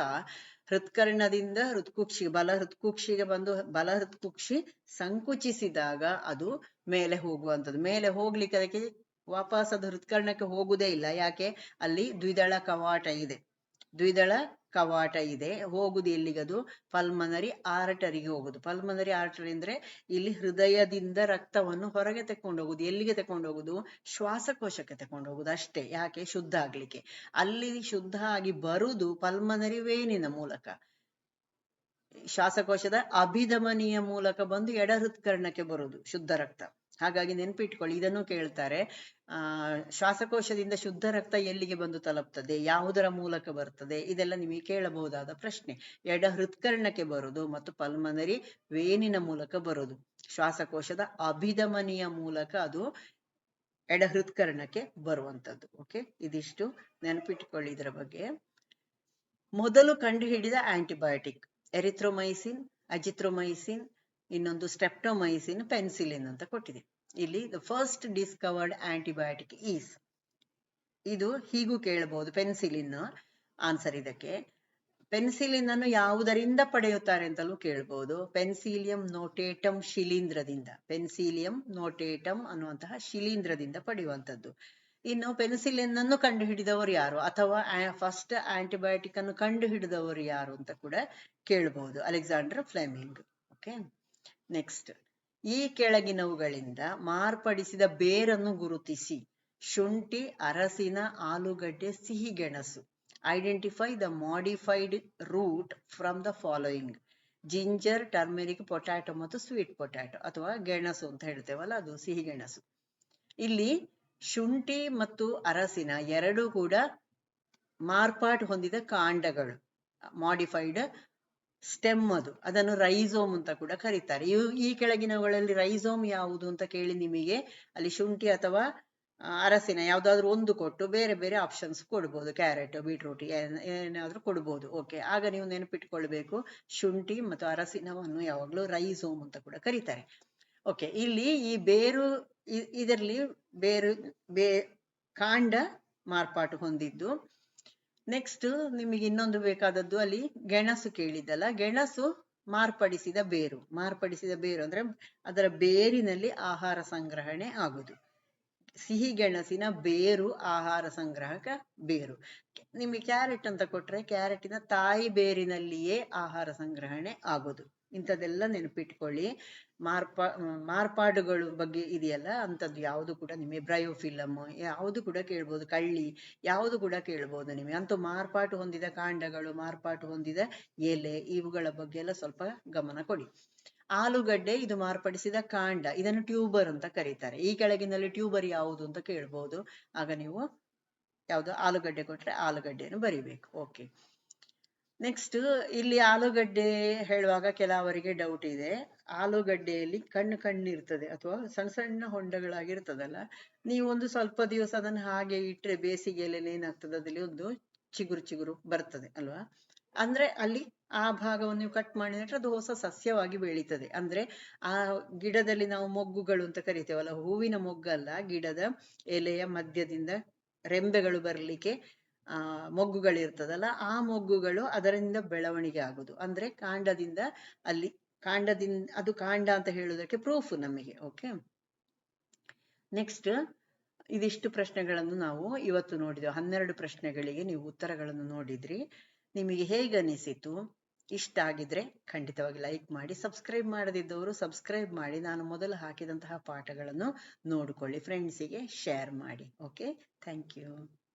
ಹೃತ್ಕರ್ಣದಿಂದ ಹೃತ್ಕುಕ್ಷಿ ಬಲ ಹೃತ್ಕುಕ್ಷಿಗೆ ಬಂದು ಬಲ ಹೃತ್ಕುಕ್ಷಿ ಸಂಕುಚಿಸಿದಾಗ ಅದು ಮೇಲೆ ಹೋಗುವಂಥದ್ದು. ಮೇಲೆ ಹೋಗ್ಲಿಕ್ಕೆ ಅದಕ್ಕೆ ವಾಪಸ್ ಅದು ಹೃತ್ಕರ್ಣಕ್ಕೆ ಹೋಗುದೇ ಇಲ್ಲ. ಯಾಕೆ? ಅಲ್ಲಿ ದ್ವಿದಳ ಕವಾಟ ಇದೆ. ದ್ವಿದಳ ಕವಾಟ ಇದೆ. ಹೋಗುದು ಎಲ್ಲಿಗದು ಪಲ್ಮನರಿ ಆರ್ಟರಿಗೆ ಹೋಗುದು. ಪಲ್ಮನರಿ ಆರ್ಟರಿ ಅಂದ್ರೆ ಇಲ್ಲಿ ಹೃದಯದಿಂದ ರಕ್ತವನ್ನು ಹೊರಗೆ ತಕೊಂಡು ಹೋಗುದು. ಎಲ್ಲಿಗೆ ತಕೊಂಡು ಹೋಗುದು? ಶ್ವಾಸಕೋಶಕ್ಕೆ ತಕೊಂಡು ಹೋಗುದು ಅಷ್ಟೇ. ಯಾಕೆ? ಶುದ್ಧ ಆಗ್ಲಿಕ್ಕೆ. ಅಲ್ಲಿ ಶುದ್ಧ ಆಗಿ ಬರುದು ಪಲ್ಮನರಿ ವೇನಿನ ಮೂಲಕ. ಶ್ವಾಸಕೋಶದ ಅಭಿಧಮನಿಯ ಮೂಲಕ ಬಂದು ಎಡ ಹೃತ್ಕರ್ಣಕ್ಕೆ ಬರುದು ಶುದ್ಧ ರಕ್ತ. ಹಾಗಾಗಿ ನೆನ್ಪಿಟ್ಕೊಳ್ಳಿ, ಇದನ್ನು ಕೇಳ್ತಾರೆ. ಆ, ಶ್ವಾಸಕೋಶದಿಂದ ಶುದ್ಧ ರಕ್ತ ಎಲ್ಲಿಗೆ ಬಂದು ತಲುಪ್ತದೆ? ಯಾವುದರ ಮೂಲಕ ಬರ್ತದೆ? ಇದೆಲ್ಲ ನಿಮಗೆ ಕೇಳಬಹುದಾದ ಪ್ರಶ್ನೆ. ಎಡ ಹೃತ್ಕರ್ಣಕ್ಕೆ ಬರೋದು ಮತ್ತು ಪಲ್ಮನರಿ ವೇನಿನ ಮೂಲಕ ಬರೋದು. ಶ್ವಾಸಕೋಶದ ಅಭಿಧಮನಿಯ ಮೂಲಕ ಅದು ಎಡ ಹೃತ್ಕರ್ಣಕ್ಕೆ ಬರುವಂತದ್ದು ಓಕೆ ಇದಿಷ್ಟು ನೆನಪಿಟ್ಕೊಳ್ಳಿ ಇದರ ಬಗ್ಗೆ. ಮೊದಲು ಕಂಡುಹಿಡಿದ ಆಂಟಿಬಯೋಟಿಕ್ ಎರಿಥ್ರೊಮೈಸಿನ್ ಅಜಿಥ್ರೊಮೈಸಿನ್ ಇನ್ನೊಂದು ಸ್ಟೆಪ್ಟೊಮೈಸಿನ್ ಪೆನ್ಸಿಲಿನ್ ಅಂತ ಕೊಟ್ಟಿದೆ. ಇಲ್ಲಿ the first discovered antibiotic is ಇದು ಹೀಗೂ ಕೇಳಬಹುದು ಪೆನ್ಸಿಲಿನ್ ಆನ್ಸರ್ ಇದಕ್ಕೆ. ಪೆನ್ಸಿಲಿನ್ ಅನ್ನು ಯಾವುದರಿಂದ ಪಡೆಯುತ್ತಾರೆ ಅಂತಲೂ ಕೇಳಬಹುದು. ಪೆನ್ಸಿಲಿಯಂ ನೋಟೇಟಮ್ ಶಿಲೀಂಧ್ರದಿಂದ. ಪೆನ್ಸಿಲಿಯಂ ನೋಟೇಟಮ್ ಅನ್ನುವಂತಹ ಶಿಲೀಂಧ್ರದಿಂದ ಪಡೆಯುವಂತದ್ದು ಇನ್ನು ಪೆನ್ಸಿಲಿನ್ ಅನ್ನು ಕಂಡುಹಿಡಿದವರು ಯಾರು? ಅಥವಾ ಫಸ್ಟ್ ಆಂಟಿಬಯೋಟಿಕ್ ಅನ್ನು ಕಂಡುಹಿಡಿದವರು ಯಾರು ಅಂತ ಕೂಡ ಕೇಳಬಹುದು. ಅಲೆಕ್ಸಾಂಡರ್ ಫ್ಲೆಮಿಂಗ್ ಓಕೆ ನೆಕ್ಸ್ಟ್ ಈ ಕೆಳಗಿನವುಗಳಿಂದ ಮಾರ್ಪಡಿಸಿದ ಬೇರನ್ನು ಗುರುತಿಸಿ. ಶುಂಠಿ, ಅರಸಿನ ಆಲೂಗಡ್ಡೆ, ಸಿಹಿಗೆಣಸು. Identify the modified root from the following ginger turmeric potato ಮತ್ತು ಸ್ವೀಟ್ ಪೊಟ್ಯಾಟೊ ಅಥವಾ ಗೆಣಸು ಅಂತ ಹೇಳ್ತೇವಲ್ಲ, ಅದು ಸಿಹಿ ಗೆಣಸು ಇಲ್ಲಿ ಶುಂಠಿ ಮತ್ತು ಅರಸಿನ ಎರಡೂ ಕೂಡ ಮಾರ್ಪಾಟು ಹೊಂದಿದ ಕಾಂಡಗಳು. ಮಾಡಿಫೈಡ್ ಸ್ಟೆಮ್ ಅದು. ಅದನ್ನು ರೈಸೋಮ್ ಅಂತ ಕೂಡ ಕರೀತಾರೆ. ಈ ಕೆಳಗಿನವುಗಳಲ್ಲಿ ರೈಸೋಮ್ ಯಾವುದು ಅಂತ ಕೇಳಿ ನಿಮಗೆ ಅಲ್ಲಿ ಶುಂಠಿ ಅಥವಾ ಅರಸಿನ ಯಾವುದಾದ್ರೂ ಒಂದು ಕೊಟ್ಟು ಬೇರೆ ಬೇರೆ ಆಪ್ಷನ್ಸ್ ಕೊಡ್ಬೋದು. ಕ್ಯಾರೆಟ್ ಬೀಟ್ರೂಟ್ ಏನಾದ್ರೂ ಕೊಡ್ಬೋದು. ಓಕೆ ಆಗ ನೀವು ನೆನಪಿಟ್ಕೊಳ್ಬೇಕು. ಶುಂಠಿ ಮತ್ತು ಅರಸಿನವನ್ನು ಯಾವಾಗ್ಲೂ ರೈಸೋಮ್ ಅಂತ ಕೂಡ ಕರೀತಾರೆ. ಓಕೆ ಇಲ್ಲಿ ಈ ಬೇರು ಇದರಲ್ಲಿ ಬೇರು, ಬೇ, ಕಾಂಡ ಮಾರ್ಪಾಟು ಹೊಂದಿದ್ದು. ನೆಕ್ಸ್ಟ್ ನಿಮಗೆ ಇನ್ನೊಂದು ಬೇಕಾದದ್ದು ಅಲ್ಲಿ ಗೆಣಸು ಕೇಳಿದ್ದಲ್ಲ. ಗೆಣಸು ಮಾರ್ಪಡಿಸಿದ ಬೇರು. ಮಾರ್ಪಡಿಸಿದ ಬೇರು ಅಂದ್ರೆ ಅದರ ಬೇರಿನಲ್ಲಿ ಆಹಾರ ಸಂಗ್ರಹಣೆ ಆಗುದು. ಸಿಹಿ ಗೆಣಸಿನ ಬೇರು, ಆಹಾರ ಸಂಗ್ರಹಕ ಬೇರು. ನಿಮಗೆ ಕ್ಯಾರೆಟ್ ಅಂತ ಕೊಟ್ರೆ ಕ್ಯಾರೆಟಿನ ತಾಯಿ ಬೇರಿನಲ್ಲಿಯೇ ಆಹಾರ ಸಂಗ್ರಹಣೆ ಆಗೋದು. ಇಂಥದೆಲ್ಲ ನೆನಪಿಟ್ಕೊಳ್ಳಿ. ಮಾರ್ಪಾ, ಮಾರ್ಪಾಡುಗಳು ಬಗ್ಗೆ ಇದೆಯಲ್ಲ, ಅಂಥದ್ದು ಯಾವುದು ಕೂಡ ನಿಮಗೆ ಬ್ರಯೋಫಿಲಮ್, ಯಾವುದು ಕೂಡ ಕೇಳ್ಬೋದು, ಕಳ್ಳಿ, ಯಾವುದು ಕೂಡ ಕೇಳ್ಬೋದು ನಿಮಗೆ. ಅಂತೂ ಮಾರ್ಪಾಟು ಹೊಂದಿದ ಕಾಂಡಗಳು, ಮಾರ್ಪಾಟು ಹೊಂದಿದ ಎಲೆ, ಇವುಗಳ ಬಗ್ಗೆ ಎಲ್ಲ ಸ್ವಲ್ಪ ಗಮನ ಕೊಡಿ. ಆಲೂಗಡ್ಡೆ ಇದು ಮಾರ್ಪಡಿಸಿದ ಕಾಂಡ, ಇದನ್ನು ಟ್ಯೂಬರ್ ಅಂತ ಕರೀತಾರೆ. ಈ ಕೆಳಗಿನಲ್ಲಿ ಟ್ಯೂಬರ್ ಯಾವುದು ಅಂತ ಕೇಳ್ಬೋದು. ಆಗ ನೀವು ಯಾವುದು? ಆಲೂಗಡ್ಡೆ ಕೊಟ್ರೆ ಆಲೂಗಡ್ಡೆಯನ್ನು ಬರಿಬೇಕು. ಓಕೆ. ನೆಕ್ಸ್ಟ್, ಇಲ್ಲಿ ಆಲೂಗಡ್ಡೆ ಹೇಳುವಾಗ ಕೆಲವರಿಗೆ ಡೌಟ್ ಇದೆ. ಆಲೂಗಡ್ಡೆಯಲ್ಲಿ ಕಣ್ಣು ಕಣ್ಣು ಇರ್ತದೆ ಅಥವಾ ಸಣ್ಣ ಸಣ್ಣ ಹೊಂಡಗಳಾಗಿರ್ತದಲ್ಲ, ನೀವು ಒಂದು ಸ್ವಲ್ಪ ದಿವಸ ಅದನ್ನು ಹಾಗೆ ಇಟ್ರೆ ಬೇಸಿಗೆಯಲ್ಲಿ ಏನಾಗ್ತದೆ? ಅದರಲ್ಲಿ ಒಂದು ಚಿಗುರು ಚಿಗುರು ಬರ್ತದೆ ಅಲ್ವಾ? ಅಂದ್ರೆ ಅಲ್ಲಿ ಆ ಭಾಗವನ್ನು ನೀವು ಕಟ್ ಮಾಡಿದ್ರೆ ಅದು ಹೊಸ ಸಸ್ಯವಾಗಿ ಬೆಳೀತದೆ. ಅಂದ್ರೆ ಆ ಗಿಡದಲ್ಲಿ ನಾವು ಮೊಗ್ಗುಗಳು ಅಂತ ಕರಿತೇವಲ್ಲ, ಹೂವಿನ ಮೊಗ್ಗಲ್ಲ, ಗಿಡದ ಎಲೆಯ ಮಧ್ಯದಿಂದ ರೆಂಬೆಗಳು ಬರಲಿಕ್ಕೆ, ಆ, ಮೊಗ್ಗುಗಳಿರ್ತದಲ್ಲ, ಆ ಮೊಗ್ಗುಗಳು ಅದರಿಂದ ಬೆಳವಣಿಗೆ ಆಗುದು ಅಂದ್ರೆ ಕಾಂಡದಿಂದ ಅಲ್ಲಿ ಕಾಂಡದಿಂದ, ಅದು ಕಾಂಡ ಅಂತ ಹೇಳುವುದಕ್ಕೆ ಪ್ರೂಫ್ ನಮಗೆ ಓಕೆ ನೆಕ್ಸ್ಟ್ ಇದಿಷ್ಟು ಪ್ರಶ್ನೆಗಳನ್ನು ನಾವು ಇವತ್ತು ನೋಡಿದೆವು. ಹನ್ನೆರಡು ಪ್ರಶ್ನೆಗಳಿಗೆ ನೀವು ಉತ್ತರಗಳನ್ನು ನೋಡಿದ್ರಿ. ನಿಮಗೆ ಹೇಗನಿಸಿತು? ಇಷ್ಟ ಆಗಿದ್ರೆ ಖಂಡಿತವಾಗಿ ಲೈಕ್ ಮಾಡಿ ಸಬ್ಸ್ಕ್ರೈಬ್ ಮಾಡದಿದ್ದವರು ಸಬ್ಸ್ಕ್ರೈಬ್ ಮಾಡಿ. ನಾನು ಮೊದಲು ಹಾಕಿದಂತಹ ಪಾಠಗಳನ್ನು ನೋಡಿಕೊಳ್ಳಿ ಫ್ರೆಂಡ್ಸಿಗೆ ಶೇರ್ ಮಾಡಿ ಓಕೆ ಥ್ಯಾಂಕ್ ಯು